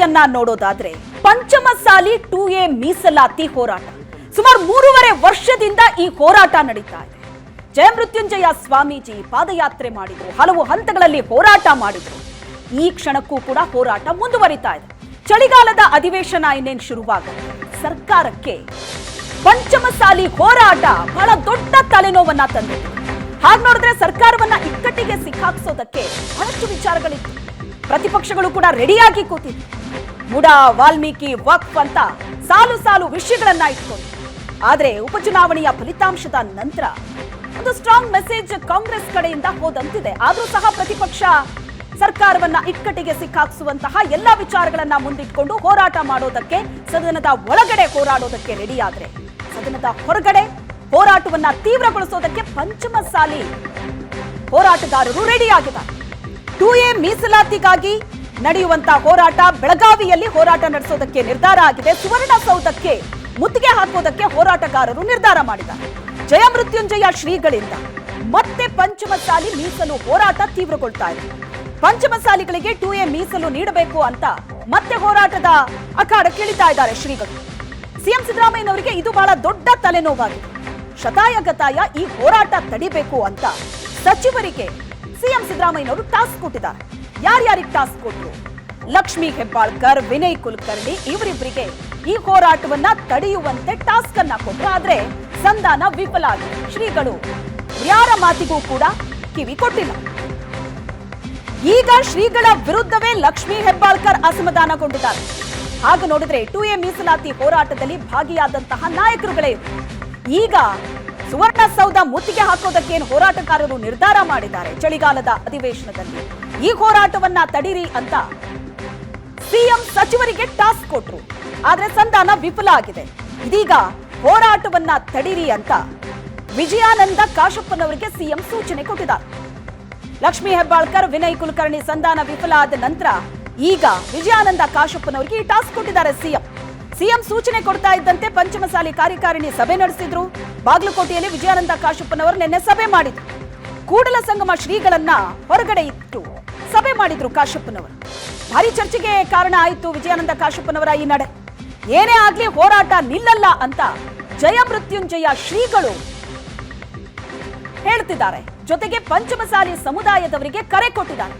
ಸುದ್ದಿಯನ್ನ ನೋಡೋದಾದ್ರೆ Panchamasali two A ಮೀಸಲಾತಿ ಹೋರಾಟ. ಸುಮಾರು ಮೂರುವರೆ ವರ್ಷದಿಂದ ಈ ಹೋರಾಟ ನಡೀತಾ ಇದೆ. ಜಯಮೃತ್ಯುಂಜಯ ಸ್ವಾಮೀಜಿ ಪಾದಯಾತ್ರೆ ಮಾಡಿದ್ರು. ಹಲವು ಹಂತಗಳಲ್ಲಿ ಹೋರಾಟ ಮಾಡಿದ್ರು. ಈ ಕ್ಷಣಕ್ಕೂ ಕೂಡ ಹೋರಾಟ ಮುಂದುವರಿತಾ ಇದೆ. ಚಳಿಗಾಲದ ಅಧಿವೇಶನ ಇನ್ನೇನು ಶುರುವಾಗ ಸರ್ಕಾರಕ್ಕೆ ಪಂಚಮಸಾಲಿ ಹೋರಾಟ ಬಹಳ ದೊಡ್ಡ ತಲೆನೋವನ್ನ ತಂದಿದೆ. ಹಾಗೆ ನೋಡಿದ್ರೆ ಸರ್ಕಾರವನ್ನ ಇಕ್ಕಟ್ಟಿಗೆ ಸಿಕ್ಕಾಕ್ಸೋದಕ್ಕೆ ಬಹಳಷ್ಟು ವಿಚಾರಗಳಿತ್ತು. ಪ್ರತಿಪಕ್ಷಗಳು ಕೂಡ ರೆಡಿಯಾಗಿ ಕೂತಿದ್ವು. ಮುಡ ವಾಲ್ಮೀಕಿ ವಕ್ಫ್ ಅಂತ ಸಾಲು ಸಾಲು ವಿಷಯಗಳನ್ನ ಇಟ್ಕೊಂಡು. ಆದ್ರೆ ಉಪಚುನಾವಣೆಯ ಫಲಿತಾಂಶದ ನಂತರ ಒಂದು ಸ್ಟ್ರಾಂಗ್ ಮೆಸೇಜ್ ಕಾಂಗ್ರೆಸ್ ಕಡೆಯಿಂದ ಹೋದಂತಿದೆ. ಆದ್ರೂ ಸಹ ಪ್ರತಿಪಕ್ಷ ಸರ್ಕಾರವನ್ನ ಇಕ್ಕಟ್ಟಿಗೆ ಸಿಕ್ಕಾಕ್ಸುವಂತಹ ಎಲ್ಲ ವಿಚಾರಗಳನ್ನ ಮುಂದಿಟ್ಕೊಂಡು ಹೋರಾಟ ಮಾಡೋದಕ್ಕೆ, ಸದನದ ಒಳಗಡೆ ಹೋರಾಡೋದಕ್ಕೆ ರೆಡಿಯಾದ್ರೆ ಸದನದ ಹೊರಗಡೆ ಹೋರಾಟವನ್ನ ತೀವ್ರಗೊಳಿಸೋದಕ್ಕೆ ಪಂಚಮಸಾಲಿ ಹೋರಾಟಗಾರರು ರೆಡಿಯಾಗಿದ್ದಾರೆ ಟೂ ಎ ಮೀಸಲಾತಿಗಾಗಿ ನಡೆಯುವಂತ ಹೋರಾಟ, ಬೆಳಗಾವಿಯಲ್ಲಿ ಹೋರಾಟ ನಡೆಸೋದಕ್ಕೆ ನಿರ್ಧಾರ ಆಗಿದೆ. ಸುವರ್ಣಸೌಧಕ್ಕೆ ಮುತ್ತಿಗೆ ಹಾಕೋದಕ್ಕೆ ಹೋರಾಟಗಾರರು ನಿರ್ಧಾರ ಮಾಡಿದ್ದಾರೆ. ಜಯಮೃತ್ಯುಂಜಯ ಶ್ರೀಗಳಿಂದ ಮತ್ತೆ ಪಂಚಮಸಾಲಿ ಮೀಸಲು ಹೋರಾಟ ತೀವ್ರಗೊಳ್ತಾ ಇದೆ. ಪಂಚಮಸಾಲಿಗಳಿಗೆ ಟೂ ಎ ಮೀಸಲು ನೀಡಬೇಕು ಅಂತ ಮತ್ತೆ ಹೋರಾಟದ ಅಖಾಡ ಕೇಳಿತಾ ಇದ್ದಾರೆ ಶ್ರೀಗಳು. ಸಿಎಂ ಸಿದ್ದರಾಮಯ್ಯನವರಿಗೆ ಇದು ಬಹಳ ದೊಡ್ಡ ತಲೆನೋವಾಗಿದೆ. ಶತಾಯಗತಾಯ ಈ ಹೋರಾಟ ತಡಿಬೇಕು ಅಂತ ಸಚಿವರಿಗೆ ಸಿಎಂ ಸಿದ್ದರಾಮಯ್ಯನವರು ಟಾಸ್ಕ್ ಕೊಟ್ಟಿದ್ದಾರೆ. ಯಾರ್ಯಾರಿಗೆ ಟಾಸ್ಕ್ ಕೊಟ್ಟರು ಲಕ್ಷ್ಮೀ ಹೆಬ್ಬಾಳ್ಕರ್, ವಿನಯ್ ಕುಲಕರ್ಣಿ ಇವರಿಬ್ಬರಿಗೆ ಈ ಹೋರಾಟವನ್ನ ತಡೆಯುವಂತೆ ಟಾಸ್ಕ್ ಅನ್ನ ಕೊಟ್ಟರು ಆದ್ರೆ ಸಂಧಾನ ವಿಫಲ ಆಗಿದೆ. ಶ್ರೀಗಳು, ಯಾರ ಮಾತಿಗೂ ಕೂಡ ಕಿವಿ ಕೊಟ್ಟಿಲ್ಲ. ಈಗ ಶ್ರೀಗಳ ವಿರುದ್ಧವೇ ಲಕ್ಷ್ಮೀ ಹೆಬ್ಬಾಳ್ಕರ್ ಅಸಮಾಧಾನಗೊಂಡಿದ್ದಾರೆ. ಹಾಗೆ ನೋಡಿದ್ರೆ ಟು ಎ ಮೀಸಲಾತಿ ಹೋರಾಟದಲ್ಲಿ ಭಾಗಿಯಾದಂತಹ ನಾಯಕರುಗಳೇ ಈಗ ಸುವರ್ಣಸೌಧ ಮುತ್ತಿಗೆ ಹಾಕೋದಕ್ಕೆ ಏನು ಹೋರಾಟಗಾರರು ನಿರ್ಧಾರ ಮಾಡಿದ್ದಾರೆ ಚಳಿಗಾಲದ ಅಧಿವೇಶನದಲ್ಲಿ. ಈ ಹೋರಾಟವನ್ನ ತಡೀರಿ ಅಂತ ಸಿಎಂ ಸಚಿವರಿಗೆ ಟಾಸ್ಕ್ ಕೊಟ್ರು. ಆದ್ರೆ ಸಂಧಾನ ವಿಫಲ ಆಗಿದೆ. ಇದೀಗ ಹೋರಾಟವನ್ನ ತಡೀರಿ ಅಂತ ವಿಜಯಾನಂದ ಕಾಶಪ್ಪನವರಿಗೆ ಸಿಎಂ ಸೂಚನೆ ಕೊಟ್ಟಿದ್ದಾರೆ. ಲಕ್ಷ್ಮೀ ಹೆಬ್ಬಾಳ್ಕರ್, ವಿನಯ್ ಕುಲಕರ್ಣಿ ಸಂಧಾನ ವಿಫಲ ಆದ ನಂತರ ಈಗ ವಿಜಯಾನಂದ ಕಾಶಪ್ಪನವರಿಗೆ ಈ ಟಾಸ್ಕ್ ಕೊಟ್ಟಿದ್ದಾರೆ ಸಿಎಂ. ಸಿಎಂ ಸೂಚನೆ ಕೊಡ್ತಾ ಇದ್ದಂತೆ ಪಂಚಮಸಾಲಿ ಕಾರ್ಯಕಾರಿಣಿ ಸಭೆ ನಡೆಸಿದ್ರು. ಬಾಗಲಕೋಟೆಯಲ್ಲಿ ವಿಜಯಾನಂದ ಕಾಶಪ್ಪನವರು ನಿನ್ನೆ ಸಭೆ ಮಾಡಿದ್ರು. ಕೂಡಲ ಸಂಗಮ ಶ್ರೀಗಳನ್ನ ಹೊರಗಡೆ ಇಟ್ಟು ಸಭೆ ಮಾಡಿದ್ರು ಕಾಶಪ್ಪನವರು. ಭಾರಿ ಚರ್ಚೆಗೆ ಕಾರಣ ಆಯಿತು ವಿಜಯಾನಂದ ಕಾಶಪ್ಪನವರ ಈ ನಡೆ. ಏನೇ ಆಗ್ಲಿ ಹೋರಾಟ ನಿಲ್ಲಲ್ಲ ಅಂತ ಜಯ ಮೃತ್ಯುಂಜಯ ಶ್ರೀಗಳು ಹೇಳ್ತಿದ್ದಾರೆ. ಜೊತೆಗೆ ಪಂಚಮಸಾಲಿ ಸಮುದಾಯದವರಿಗೆ ಕರೆ ಕೊಟ್ಟಿದ್ದಾರೆ.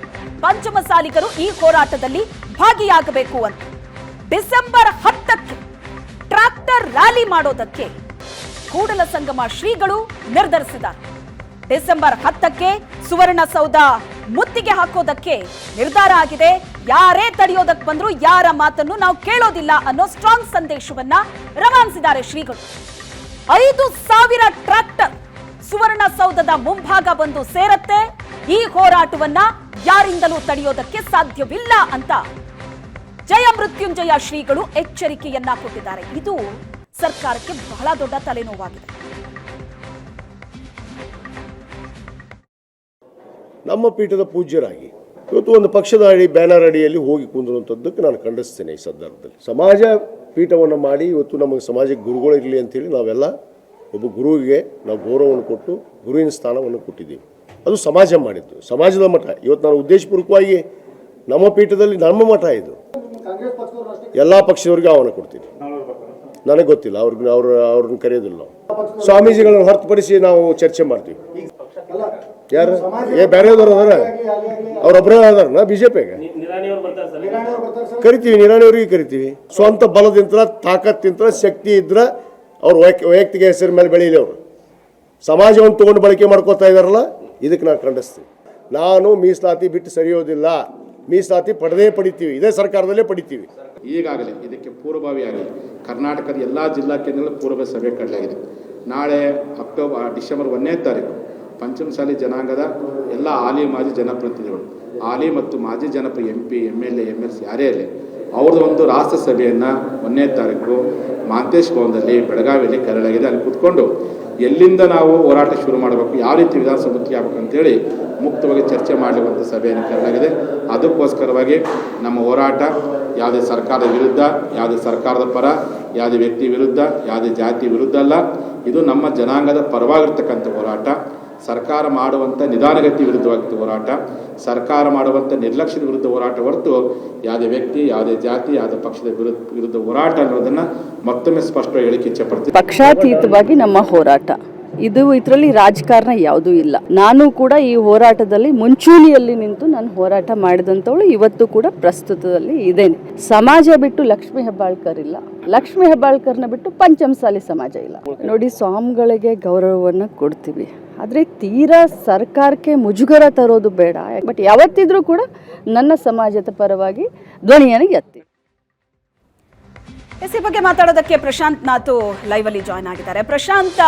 ಪಂಚಮಸಾಲಿಗರು ಈ ಹೋರಾಟದಲ್ಲಿ ಭಾಗಿಯಾಗಬೇಕು ಅಂತ. ಡಿಸೆಂಬರ್ ಹತ್ತಕ್ಕೆ ಟ್ರಾಕ್ಟರ್ ರ್ಯಾಲಿ ಮಾಡೋದಕ್ಕೆ ಕೂಡಲ ಸಂಗಮ ಶ್ರೀಗಳು ನಿರ್ಧರಿಸಿದ್ದಾರೆ. ಡಿಸೆಂಬರ್ ಹತ್ತಕ್ಕೆ ಸುವರ್ಣಸೌಧ ಮುತ್ತಿಗೆ ಹಾಕೋದಕ್ಕೆ ನಿರ್ಧಾರ ಆಗಿದೆ. ಯಾರೇ ತಡೆಯೋದಕ್ಕೆ ಬಂದ್ರು ಯಾರ ಮಾತನ್ನು ನಾವು ಕೇಳೋದಿಲ್ಲ ಅನ್ನೋ ಸ್ಟ್ರಾಂಗ್ ಸಂದೇಶವನ್ನ ರವಾನಿಸಿದ್ದಾರೆ ಶ್ರೀಗಳು. ಐದು ಸಾವಿರ ಟ್ರಾಕ್ಟರ್ ಸುವರ್ಣಸೌಧದ ಮುಂಭಾಗ ಬಂದು ಸೇರತ್ತೆ. ಈ ಹೋರಾಟವನ್ನ ಯಾರಿಂದಲೂ ತಡೆಯೋದಕ್ಕೆ ಸಾಧ್ಯವಿಲ್ಲ ಅಂತ ಜಯ ಮೃತ್ಯುಂಜಯ ಶ್ರೀಗಳು ಎಚ್ಚರಿಕೆಯನ್ನ ಕೊಟ್ಟಿದ್ದಾರೆ. ಇದು ಸರ್ಕಾರಕ್ಕೆ ಬಹಳ ದೊಡ್ಡ ತಲೆನೋವಾಗಿದೆ. ನಮ್ಮ ಪೀಠದ ಪೂಜ್ಯರಾಗಿ ಇವತ್ತು ಒಂದು ಪಕ್ಷದ ಅಡಿ ಬ್ಯಾನರ್ ಅಡಿಯಲ್ಲಿ ಹೋಗಿ ಕುಂದಿರುವಂಥದ್ದಕ್ಕೆ ನಾನು ಖಂಡಿಸ್ತೇನೆ ಈ ಸಂದರ್ಭದಲ್ಲಿ. ಸಮಾಜ ಪೀಠವನ್ನು ಮಾಡಿ ಇವತ್ತು ನಮಗೆ ಸಮಾಜಕ್ಕೆ ಗುರುಗಳಿರಲಿ ಅಂತೇಳಿ ನಾವೆಲ್ಲ ಒಬ್ಬ ಗುರುವಿಗೆ ನಾವು ಗೌರವವನ್ನು ಕೊಟ್ಟು ಗುರುವಿನ ಸ್ಥಾನವನ್ನು ಕೊಟ್ಟಿದ್ದೀವಿ. ಅದು ಸಮಾಜ ಮಾಡಿದ್ದು. ಸಮಾಜದ ಮಠ. ಇವತ್ತು ನಾನು ಉದ್ದೇಶಪೂರ್ವಕವಾಗಿ ನಮ್ಮ ಪೀಠದಲ್ಲಿ ನಮ್ಮ ಮಠ ಇದು. ಎಲ್ಲ ಪಕ್ಷದವ್ರಿಗೆ ಆಹ್ವಾನ ಕೊಡ್ತೀನಿ. ನನಗೆ ಗೊತ್ತಿಲ್ಲ, ಅವ್ರಿಗೆ ಅವ್ರ ಅವ್ರನ್ನ ಕರೆಯೋದಿಲ್ಲ ಸ್ವಾಮೀಜಿಗಳನ್ನು ಹೊರತುಪಡಿಸಿ ನಾವು ಚರ್ಚೆ ಮಾಡ್ತೀವಿ. ಯಾರು? ಏ ಬೇರೆಯವ್ರು ಅದಾರ? ಅವ್ರೊಬ್ಬರೇ ಅದಾರ ಬಿ ಜೆ ಪಿಗೆ ಕರಿತೀವಿ, ನಿರಾಣಿಯವ್ರಿಗೆ ಕರಿತೀವಿ. ಸ್ವಂತ ಬಲದಿಂತ ತಾಕತ್ತಿಂತ ಶಕ್ತಿ ಇದ್ರೆ ಅವ್ರ ವೈಯಕ್ತಿಕ ಹೆಸರಿನ ಮೇಲೆ ಬೆಳೀಲಿ ಅವರು. ಸಮಾಜವನ್ನು ತಗೊಂಡು ಬಳಕೆ ಮಾಡ್ಕೋತಾ ಇದಾರಲ್ಲ, ಇದಕ್ಕೆ ನಾನು ಖಂಡಿಸ್ತೀನಿ. ನಾನು ಮೀಸಲಾತಿ ಬಿಟ್ಟು ಸರಿಯೋದಿಲ್ಲ. ಮೀಸಲಾತಿ ಪಡೆದೇ ಪಡಿತೀವಿ. ಇದೇ ಸರ್ಕಾರದಲ್ಲೇ ಪಡಿತೀವಿ. ಈಗಾಗಲೇ ಇದಕ್ಕೆ ಪೂರ್ವಭಾವಿಯಾಗಿ ಕರ್ನಾಟಕದ ಎಲ್ಲ ಜಿಲ್ಲಾ ಕೇಂದ್ರಗಳ ಪೂರ್ವ ಸಭೆ ಕಡಲಾಗಿದೆ ನಾಳೆ ಅಕ್ಟೋಬರ್ ಡಿಸೆಂಬರ್ ಒಂದನೇ ತಾರೀಕು ಪಂಚಮಸಾಲಿ ಜನಾಂಗದ ಎಲ್ಲ ಹಾಲಿ ಮಾಜಿ ಜನಪ್ರತಿನಿಧಿಗಳು, ಹಾಲಿ ಮತ್ತು ಮಾಜಿ ಜನಪ್ರ M P M L A M L C ಯಾರೇ ಇರಲಿ, ಅವ್ರದ್ದು ಒಂದು ರಾಷ್ಟ್ರ ಸಭೆಯನ್ನು ಒಂದನೇ ತಾರೀಕು ಮಾಂತೇಶ್ ಭವನದಲ್ಲಿ ಬೆಳಗಾವಿಯಲ್ಲಿ ಕರೆಯಲಾಗಿದೆ. ಅಲ್ಲಿ ಕೂತ್ಕೊಂಡು ಎಲ್ಲಿಂದ ನಾವು ಹೋರಾಟ ಶುರು ಮಾಡಬೇಕು, ಯಾವ ರೀತಿ ವಿಧಾನಸಭೆ ಮುಖ್ಯ ಆಗಬೇಕು ಅಂತೇಳಿ ಮುಕ್ತವಾಗಿ ಚರ್ಚೆ ಮಾಡಿರುವಂಥ ಸಭೆಯನ್ನು ಕರೆಯಲಾಗಿದೆ. ಅದಕ್ಕೋಸ್ಕರವಾಗಿ ನಮ್ಮ ಹೋರಾಟ ಯಾವುದೇ ಸರ್ಕಾರದ ವಿರುದ್ಧ, ಯಾವುದೇ ಸರ್ಕಾರದ ಪರ, ಯಾವುದೇ ವ್ಯಕ್ತಿ ವಿರುದ್ಧ, ಯಾವುದೇ ಜಾತಿ ವಿರುದ್ಧ ಅಲ್ಲ. ಇದು ನಮ್ಮ ಜನಾಂಗದ ಪರವಾಗಿರ್ತಕ್ಕಂಥ ಹೋರಾಟ. ಸರ್ಕಾರ ಮಾಡುವಂಥ ನಿಧಾನಗತಿ ವಿರುದ್ಧವಾಗಿ ಹೋರಾಟ. ಸರ್ಕಾರ ಮಾಡುವಂಥ ನಿರ್ಲಕ್ಷ್ಯದ ವಿರುದ್ಧ ಹೋರಾಟ ಹೊರತು ಯಾವುದೇ ವ್ಯಕ್ತಿ, ಯಾವುದೇ ಜಾತಿ, ಯಾವುದೇ ಪಕ್ಷದ ವಿರುದ್ಧ ವಿರುದ್ಧ ಹೋರಾಟ ಅನ್ನೋದನ್ನ ಮತ್ತೊಮ್ಮೆ ಸ್ಪಷ್ಟವಾಗಿ ಹೇಳಿಕೆ ಇಚ್ಛೆ ಪಡ್ತೀನಿ. ಪಕ್ಷಾತೀತವಾಗಿ ನಮ್ಮ ಹೋರಾಟ. ಇದು ಇದರಲ್ಲಿ ರಾಜಕಾರಣ ಯಾವುದೂ ಇಲ್ಲ. ನಾನು ಕೂಡ ಈ ಹೋರಾಟದಲ್ಲಿ ಮುಂಚೂಣಿಯಲ್ಲಿ ನಿಂತು ನಾನು ಹೋರಾಟ ಮಾಡಿದಂಥವಳು ಇವತ್ತು ಕೂಡ ಪ್ರಸ್ತುತದಲ್ಲಿ ಇದ್ದೇನೆ. ಸಮಾಜ ಬಿಟ್ಟು ಲಕ್ಷ್ಮೀ ಹೆಬ್ಬಾಳ್ಕರ್ ಇಲ್ಲ. ಲಕ್ಷ್ಮೀ ಹೆಬ್ಬಾಳ್ಕರ್ನ ಬಿಟ್ಟು ಪಂಚಮಸಾಲಿ ಸಮಾಜ ಇಲ್ಲ. ನೋಡಿ, ಸ್ವಾಮಿಗಳಿಗೆ ಗೌರವವನ್ನು ಕೊಡ್ತೀವಿ. ಆದರೆ ತೀರಾ ಸರ್ಕಾರಕ್ಕೆ ಮುಜುಗರ ತರೋದು ಬೇಡ. ಬಟ್ ಯಾವತ್ತಿದ್ರೂ ಕೂಡ ನನ್ನ ಸಮಾಜದ ಪರವಾಗಿ ಧ್ವನಿಯನ್ನು ಎತ್ತಿ. ಎಸ್ ಈ ಬಗ್ಗೆ ಮಾತಾಡೋದಕ್ಕೆ ಪ್ರಶಾಂತ್ ನಾಥು ಲೈವ್ ಅಲ್ಲಿ ಜಾಯ್ನ್ ಆಗಿದ್ದಾರೆ. ಪ್ರಶಾಂತ್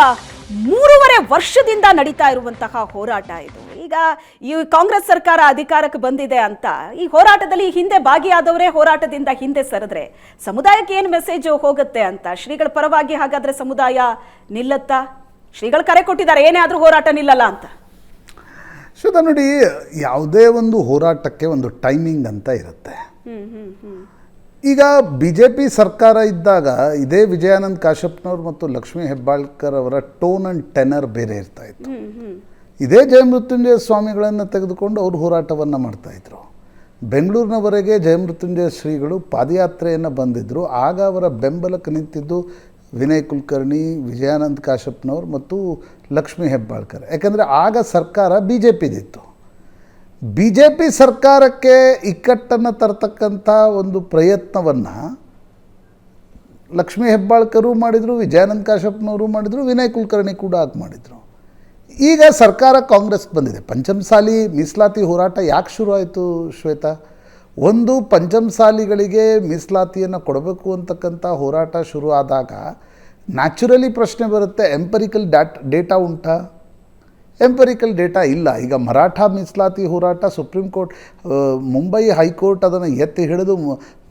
ಮೂರುವರೆ ವರ್ಷದಿಂದ ನಡೀತಾ ಇರುವಂತಹ ಹೋರಾಟ ಇದು. ಈಗ ಈ ಕಾಂಗ್ರೆಸ್ ಸರ್ಕಾರ ಅಧಿಕಾರಕ್ಕೆ ಬಂದಿದೆ ಅಂತ ಈ ಹೋರಾಟದಲ್ಲಿ ಹಿಂದೆ ಭಾಗಿಯಾದವರೇ ಹೋರಾಟದಿಂದ ಹಿಂದೆ ಸರಿದ್ರೆ ಸಮುದಾಯಕ್ಕೆ ಏನು ಮೆಸೇಜ್ ಹೋಗುತ್ತೆ ಅಂತ ಶ್ರೀಗಳ ಪರವಾಗಿ ಹಾಗಾದ್ರೆ ಸಮುದಾಯ ನಿಲ್ಲತ್ತಾ? ಶ್ರೀಗಳು ಕರೆ ಕೊಟ್ಟಿದ್ದಾರೆ ಏನೇ ಆದರೂ ಹೋರಾಟ ನಿಲ್ಲಲ್ಲ ಅಂತ. ಶ್ವೇತಾ ನೋಡಿ ಯಾವುದೇ ಒಂದು ಹೋರಾಟಕ್ಕೆ ಒಂದು ಟೈಮಿಂಗ್ ಅಂತ ಇರುತ್ತೆ. ಈಗ ಬಿ ಜೆ ಪಿ ಸರ್ಕಾರ ಇದ್ದಾಗ ಇದೇ ವಿಜಯಾನಂದ್ ಕಾಶ್ಯಪ್ನವ್ರು ಮತ್ತು ಲಕ್ಷ್ಮೀ ಹೆಬ್ಬಾಳ್ಕರ್ ಅವರ ಟೋನ್ ಆ್ಯಂಡ್ ಟೆನರ್ ಬೇರೆ ಇರ್ತಾ ಇತ್ತು. ಇದೇ ಜಯಮೃತ್ಯುಂಜಯ ಸ್ವಾಮಿಗಳನ್ನು ತೆಗೆದುಕೊಂಡು ಅವರು ಹೋರಾಟವನ್ನು ಮಾಡ್ತಾಯಿದ್ರು ಬೆಂಗಳೂರಿನವರೆಗೆ ಜಯಮೃತ್ಯುಂಜಯ ಶ್ರೀಗಳು ಪಾದಯಾತ್ರೆಯನ್ನು ಬಂದಿದ್ದರು ಆಗ ಅವರ ಬೆಂಬಲಕ್ಕೆ ನಿಂತಿದ್ದು ವಿನಯ್ ಕುಲಕರ್ಣಿ ವಿಜಯಾನಂದ್ ಕಾಶ್ಯಪ್ನವ್ರು ಮತ್ತು ಲಕ್ಷ್ಮೀ ಹೆಬ್ಬಾಳ್ಕರ್. ಯಾಕಂದರೆ ಆಗ ಸರ್ಕಾರ ಬಿ ಜೆ ಪಿದಿತ್ತು ಬಿ ಜೆ ಪಿ ಸರ್ಕಾರಕ್ಕೆ ಇಕ್ಕಟ್ಟನ್ನು ತರತಕ್ಕಂಥ ಒಂದು ಪ್ರಯತ್ನವನ್ನು ಲಕ್ಷ್ಮೀ ಹೆಬ್ಬಾಳ್ಕರು ಮಾಡಿದರು, ವಿಜಯಾನಂದ ಕಾಶಪ್ಪನವರು ಮಾಡಿದರು, ವಿನಯ್ ಕುಲಕರ್ಣಿ ಕೂಡ ಹಾಗೆ ಮಾಡಿದರು. ಈಗ ಸರ್ಕಾರ ಕಾಂಗ್ರೆಸ್ ಬಂದಿದೆ. ಪಂಚಮಸಾಲಿ ಮೀಸಲಾತಿ ಹೋರಾಟ ಯಾಕೆ ಶುರು ಆಯಿತು ಶ್ವೇತಾ? ಒಂದು, ಪಂಚಮಸಾಲಿಗಳಿಗೆ ಮೀಸಲಾತಿಯನ್ನು ಕೊಡಬೇಕು ಅಂತಕ್ಕಂಥ ಹೋರಾಟ ಶುರು ಆದಾಗ ನ್ಯಾಚುರಲಿ ಪ್ರಶ್ನೆ ಬರುತ್ತೆ ಎಂಪರಿಕಲ್ ಡಾಟ್ ಡೇಟಾ ಉಂಟಾ? ಎಂಪರಿಕಲ್ ಡೇಟಾ ಇಲ್ಲ. ಈಗ ಮರಾಠ ಮೀಸಲಾತಿ ಹೋರಾಟ ಸುಪ್ರೀಂ ಕೋರ್ಟ್ ಮುಂಬೈ ಹೈಕೋರ್ಟ್ ಅದನ್ನು ಎತ್ತಿ ಹಿಡಿದು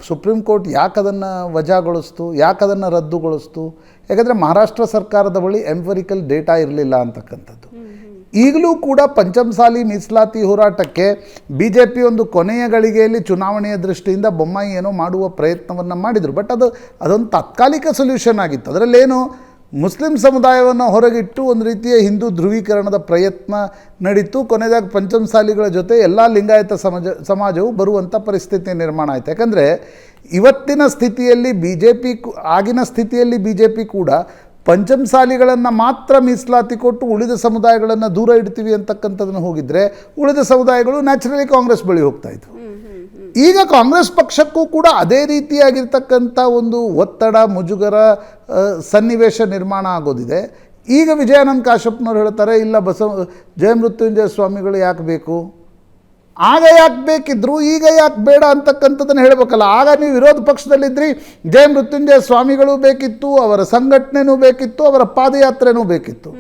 ಸುಪ್ರೀಂ ಕೋರ್ಟ್ ಯಾಕೆ ಅದನ್ನು ವಜಾಗೊಳಿಸ್ತು ಯಾಕೆ ಅದನ್ನು ರದ್ದುಗೊಳಿಸ್ತು? ಯಾಕಂದರೆ ಮಹಾರಾಷ್ಟ್ರ ಸರ್ಕಾರದ ಬಳಿ ಎಂಪರಿಕಲ್ ಡೇಟಾ ಇರಲಿಲ್ಲ ಅಂತಕ್ಕಂಥದ್ದು. ಈಗಲೂ ಕೂಡ ಪಂಚಮಸಾಲಿ ಮೀಸಲಾತಿ ಹೋರಾಟಕ್ಕೆ ಬಿ ಜೆ ಪಿ ಒಂದು ಕೊನೆಯ ಗಳಿಗೆಯಲ್ಲಿ ಚುನಾವಣೆಯ ದೃಷ್ಟಿಯಿಂದ ಬೊಮ್ಮಾಯಿ ಏನೋ ಮಾಡುವ ಪ್ರಯತ್ನವನ್ನು ಮಾಡಿದರು. ಬಟ್ ಅದು ಅದೊಂದು ತಾತ್ಕಾಲಿಕ ಸೊಲ್ಯೂಷನ್ ಆಗಿತ್ತು. ಅದರಲ್ಲೇನು ಮುಸ್ಲಿಂ ಸಮುದಾಯವನ್ನು ಹೊರಗಿಟ್ಟು ಒಂದು ರೀತಿಯ ಹಿಂದೂ ಧ್ರುವೀಕರಣದ ಪ್ರಯತ್ನ ನಡೀತು. ಕೊನೆಯದಾಗಿ ಪಂಚಮಸಾಲಿಗಳ ಜೊತೆ ಎಲ್ಲ ಲಿಂಗಾಯತ ಸಮಾಜ, ಸಮಾಜವು ಬರುವಂಥ ಪರಿಸ್ಥಿತಿ ನಿರ್ಮಾಣ ಆಯಿತು. ಯಾಕಂದರೆ ಇವತ್ತಿನ ಸ್ಥಿತಿಯಲ್ಲಿ ಬಿ ಜೆ ಪಿ ಆಗಿನ ಸ್ಥಿತಿಯಲ್ಲಿ ಬಿ ಜೆ ಪಿ ಕೂಡ ಪಂಚಮಸಾಲಿಗಳನ್ನು ಮಾತ್ರ ಮೀಸಲಾತಿ ಕೊಟ್ಟು ಉಳಿದ ಸಮುದಾಯಗಳನ್ನು ದೂರ ಇಡ್ತೀವಿ ಅಂತಕ್ಕಂಥದ್ದನ್ನು ಹೋಗಿದ್ದರೆ ಉಳಿದ ಸಮುದಾಯಗಳು ನ್ಯಾಚುರಲಿ ಕಾಂಗ್ರೆಸ್ ಬಳಿ ಹೋಗ್ತಾ ಇದ್ವು. ಈಗ ಕಾಂಗ್ರೆಸ್ ಪಕ್ಷಕ್ಕೂ ಕೂಡ ಅದೇ ರೀತಿಯಾಗಿರ್ತಕ್ಕಂಥ ಒಂದು ಒತ್ತಡ, ಮುಜುಗರ ಸನ್ನಿವೇಶ ನಿರ್ಮಾಣ ಆಗೋದಿದೆ. ಈಗ ವಿಜಯಾನಂದ ಕಾಶ್ಯಪ್ನವ್ರು ಹೇಳ್ತಾರೆ, ಇಲ್ಲ ಬಸವ, ಜಯಮೃತ್ಯುಂಜಯ ಸ್ವಾಮಿಗಳು ಯಾಕೆ ಬೇಕು? ಆಗ ಯಾಕೆ ಬೇಕಿದ್ರು ಈಗ ಯಾಕೆ ಬೇಡ ಅಂತಕ್ಕಂಥದ್ದನ್ನು ಹೇಳಬೇಕಲ್ಲ. ಆಗ ನೀವು ವಿರೋಧ ಪಕ್ಷದಲ್ಲಿದ್ರಿ ಜಯ ಮೃತ್ಯುಂಜಯ ಸ್ವಾಮಿಗಳು ಬೇಕಿತ್ತು ಅವರ ಸಂಘಟನೆನೂ ಬೇಕಿತ್ತು ಅವರ ಪಾದಯಾತ್ರೆನೂ ಬೇಕಿತ್ತು.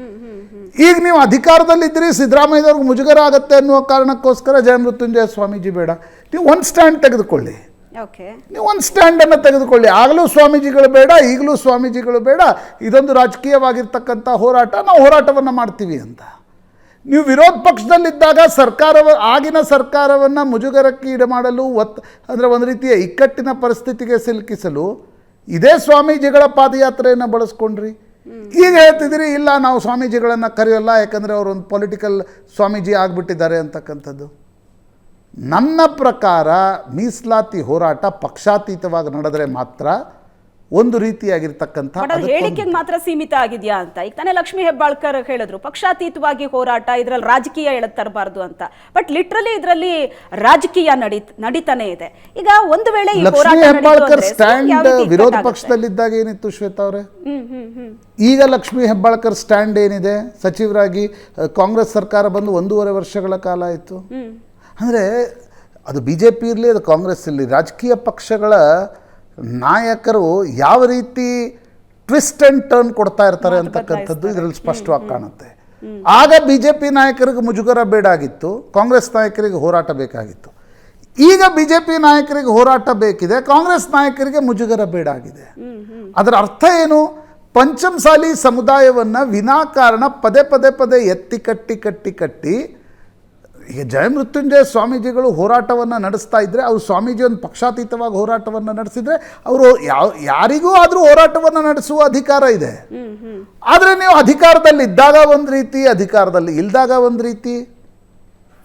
ಈಗ ನೀವು ಅಧಿಕಾರದಲ್ಲಿದ್ದೀರಿ ಸಿದ್ದರಾಮಯ್ಯವ್ರಿಗೆ ಮುಜುಗರ ಆಗುತ್ತೆ ಅನ್ನುವ ಕಾರಣಕ್ಕೋಸ್ಕರ ಜಯ ಮೃತ್ಯುಂಜಯ ಸ್ವಾಮೀಜಿ ಬೇಡ. ನೀವು ಒಂದು ಸ್ಟ್ಯಾಂಡ್ ತೆಗೆದುಕೊಳ್ಳಿ. ನೀವು ಒಂದು ಸ್ಟ್ಯಾಂಡನ್ನು ತೆಗೆದುಕೊಳ್ಳಿ. ಆಗಲೂ ಸ್ವಾಮೀಜಿಗಳು ಬೇಡ ಈಗಲೂ ಸ್ವಾಮೀಜಿಗಳು ಬೇಡ. ಇದೊಂದು ರಾಜಕೀಯವಾಗಿರ್ತಕ್ಕಂಥ ಹೋರಾಟ ನಾವು ಹೋರಾಟವನ್ನು ಮಾಡ್ತೀವಿ ಅಂತ. ನೀವು ವಿರೋಧ ಪಕ್ಷದಲ್ಲಿದ್ದಾಗ ಸರ್ಕಾರವ ಆಗಿನ ಸರ್ಕಾರವನ್ನು ಮುಜುಗರಕ್ಕೆ ಈಡು ಮಾಡಲು ಒತ್ ಅಂದರೆ ಒಂದು ರೀತಿಯ ಇಕ್ಕಟ್ಟಿನ ಪರಿಸ್ಥಿತಿಗೆ ಸಿಲುಕಿಸಲು ಇದೇ ಸ್ವಾಮೀಜಿಗಳ ಪಾದಯಾತ್ರೆಯನ್ನು ಬಳಸ್ಕೊಂಡ್ರಿ. ಈಗ ಹೇಳ್ತಿದ್ದೀರಿ ಇಲ್ಲ ನಾವು ಸ್ವಾಮೀಜಿಗಳನ್ನು ಕರೆಯೋಲ್ಲ ಯಾಕಂದರೆ ಅವರೊಂದು ಪೊಲಿಟಿಕಲ್ ಸ್ವಾಮೀಜಿ ಆಗಿಬಿಟ್ಟಿದ್ದಾರೆ ಅಂತಕ್ಕಂಥದ್ದು. ನನ್ನ ಪ್ರಕಾರ ಮೀಸಲಾತಿ ಹೋರಾಟ ಪಕ್ಷಾತೀತವಾಗಿ ನಡೆದರೆ ಮಾತ್ರ ಒಂದು ರೀತಿಯಾಗಿರ್ತಕ್ಕಂಥ ಹೇಳಿಕೆಗೆ ಮಾತ್ರ ಸೀಮಿತ ಆಗಿದೆಯಾ ಅಂತ? ಈಗ ತಾನೇ ಲಕ್ಷ್ಮೀ ಹೆಬ್ಬಾಳ್ಕರ್ ಹೇಳಿದ್ರು ಪಕ್ಷಾತೀತವಾಗಿ ಹೋರಾಟ ಇದ್ರಲ್ಲಿ ರಾಜಕೀಯ ಎಳದ್ ತರಬಾರ್ದು ಅಂತ. ಬಟ್ ಲಿಟ್ರಲಿ ಇದರಲ್ಲಿ ರಾಜಕೀಯ ನಡೀ ನಡೀತಾನೆ ಇದೆ. ಈಗ ಒಂದು ವೇಳೆ ಲಕ್ಷ್ಮೀ ಹೆಬ್ಬಾಳ್ಕರ್ ಸ್ಟ್ಯಾಂಡ್ ವಿರೋಧ? ಪಕ್ಷದಲ್ಲಿದ್ದಾಗ ಏನಿತ್ತು ಶ್ವೇತಾ ಅವರೇ? ಈಗ ಲಕ್ಷ್ಮೀ ಹೆಬ್ಬಾಳ್ಕರ್ ಸ್ಟ್ಯಾಂಡ್ ಏನಿದೆ? ಸಚಿವರಾಗಿ ಕಾಂಗ್ರೆಸ್ ಸರ್ಕಾರ ಬಂದು ಒಂದೂವರೆ ವರ್ಷಗಳ ಕಾಲ ಆಯಿತು. ಅಂದರೆ ಅದು ಬಿ ಜೆ ಪಿ ಇರಲಿ ಅದು ಕಾಂಗ್ರೆಸ್ ಇರಲಿ ರಾಜಕೀಯ ಪಕ್ಷಗಳ ನಾಯಕರು ಯಾವ ರೀತಿ ಟ್ವಿಸ್ಟ್ ಅಂಡ್ ಟರ್ನ್ ಕೊಡ್ತಾ ಇರ್ತಾರೆ ಅಂತಕ್ಕಂಥದ್ದು ಇದರಲ್ಲಿ ಸ್ಪಷ್ಟವಾಗಿ ಕಾಣುತ್ತೆ. ಆಗ ಬಿ ಜೆ ಪಿ ನಾಯಕರಿಗೆ ಮುಜುಗರ ಬೇಡಾಗಿತ್ತು. ಕಾಂಗ್ರೆಸ್ ನಾಯಕರಿಗೆ ಹೋರಾಟ ಬೇಕಾಗಿತ್ತು. ಈಗ ಬಿ ಜೆ ಪಿ ನಾಯಕರಿಗೆ ಹೋರಾಟ ಬೇಕಿದೆ ಕಾಂಗ್ರೆಸ್ ನಾಯಕರಿಗೆ ಮುಜುಗರ ಬೇಡಾಗಿದೆ. ಅದರ ಅರ್ಥ ಏನು? ಪಂಚಮಸಾಲಿ ಸಮುದಾಯವನ್ನು ವಿನಾಕಾರಣ ಪದೇ ಪದೇ ಪದೇ ಎತ್ತಿ ಕಟ್ಟಿ ಕಟ್ಟಿ ಕಟ್ಟಿ ಈಗ ಜಯಮೃತ್ಯುಂಜಯ ಸ್ವಾಮೀಜಿಗಳು ಹೋರಾಟವನ್ನು ನಡೆಸ್ತಾ ಇದ್ದರೆ ಅವರು ಸ್ವಾಮೀಜಿ ಒಂದು ಪಕ್ಷಾತೀತವಾಗಿ ಹೋರಾಟವನ್ನು ನಡೆಸಿದರೆ, ಅವರು ಯಾವ, ಯಾರಿಗೂ ಆದರೂ ಹೋರಾಟವನ್ನು ನಡೆಸುವ ಅಧಿಕಾರ ಇದೆ ಆದರೆ ನೀವು ಅಧಿಕಾರದಲ್ಲಿ ಇದ್ದಾಗ ಒಂದು ರೀತಿ, ಅಧಿಕಾರದಲ್ಲಿ ಇಲ್ದಾಗ ಒಂದು ರೀತಿ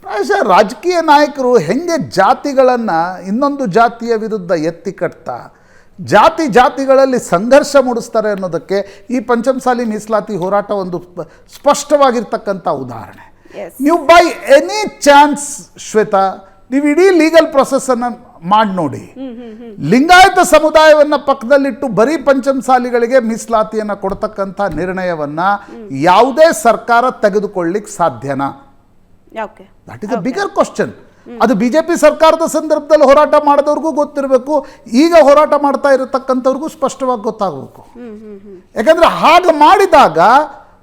ಪ್ರಾಯಶಃ ರಾಜಕೀಯ ನಾಯಕರು ಹೆಂಗೆ ಜಾತಿಗಳನ್ನು ಇನ್ನೊಂದು ಜಾತಿಯ ವಿರುದ್ಧ ಎತ್ತಿ ಕಟ್ತಾ, ಜಾತಿ ಜಾತಿಗಳಲ್ಲಿ ಸಂಘರ್ಷ ಮೂಡಿಸ್ತಾರೆ ಅನ್ನೋದಕ್ಕೆ ಈ ಪಂಚಮಸಾಲಿ ಮೀಸಲಾತಿ ಹೋರಾಟ ಒಂದು ಸ್ಪ- ಸ್ಪಷ್ಟವಾಗಿರ್ತಕ್ಕಂಥ ಉದಾಹರಣೆ. ನೀವು ಬೈ ಎನಿ ಚಾನ್ಸ್ ಶ್ವೇತಾ ನೀವು ಇಡೀ ಲೀಗಲ್ ಪ್ರೊಸೆಸ್ಸನ್ನು ಮಾಡಿ ನೋಡಿ. ಲಿಂಗಾಯತ ಸಮುದಾಯವನ್ನ ಪಕ್ಕದಲ್ಲಿಟ್ಟು ಬರೀ ಪಂಚಮಸಾಲಿಗಳಿಗೆ ಮೀಸಲಾತಿಯನ್ನು ಕೊಡ್ತಕ್ಕಂಥ ನಿರ್ಣಯವನ್ನ ಯಾವುದೇ ಸರ್ಕಾರ ತೆಗೆದುಕೊಳ್ಳಿಕ್ ಸಾಧ್ಯನಾ? That is a bigger question ಅದು ಬಿಜೆಪಿ ಸರ್ಕಾರದ ಸಂದರ್ಭದಲ್ಲಿ ಹೋರಾಟ ಮಾಡಿದವ್ರಿಗೂ ಗೊತ್ತಿರಬೇಕು ಈಗ ಹೋರಾಟ ಮಾಡ್ತಾ ಇರತಕ್ಕಂಥವ್ರಿಗೂ ಸ್ಪಷ್ಟವಾಗಿ ಗೊತ್ತಾಗಬೇಕು. ಯಾಕಂದ್ರೆ ಹಾಗೆ ಮಾಡಿದಾಗ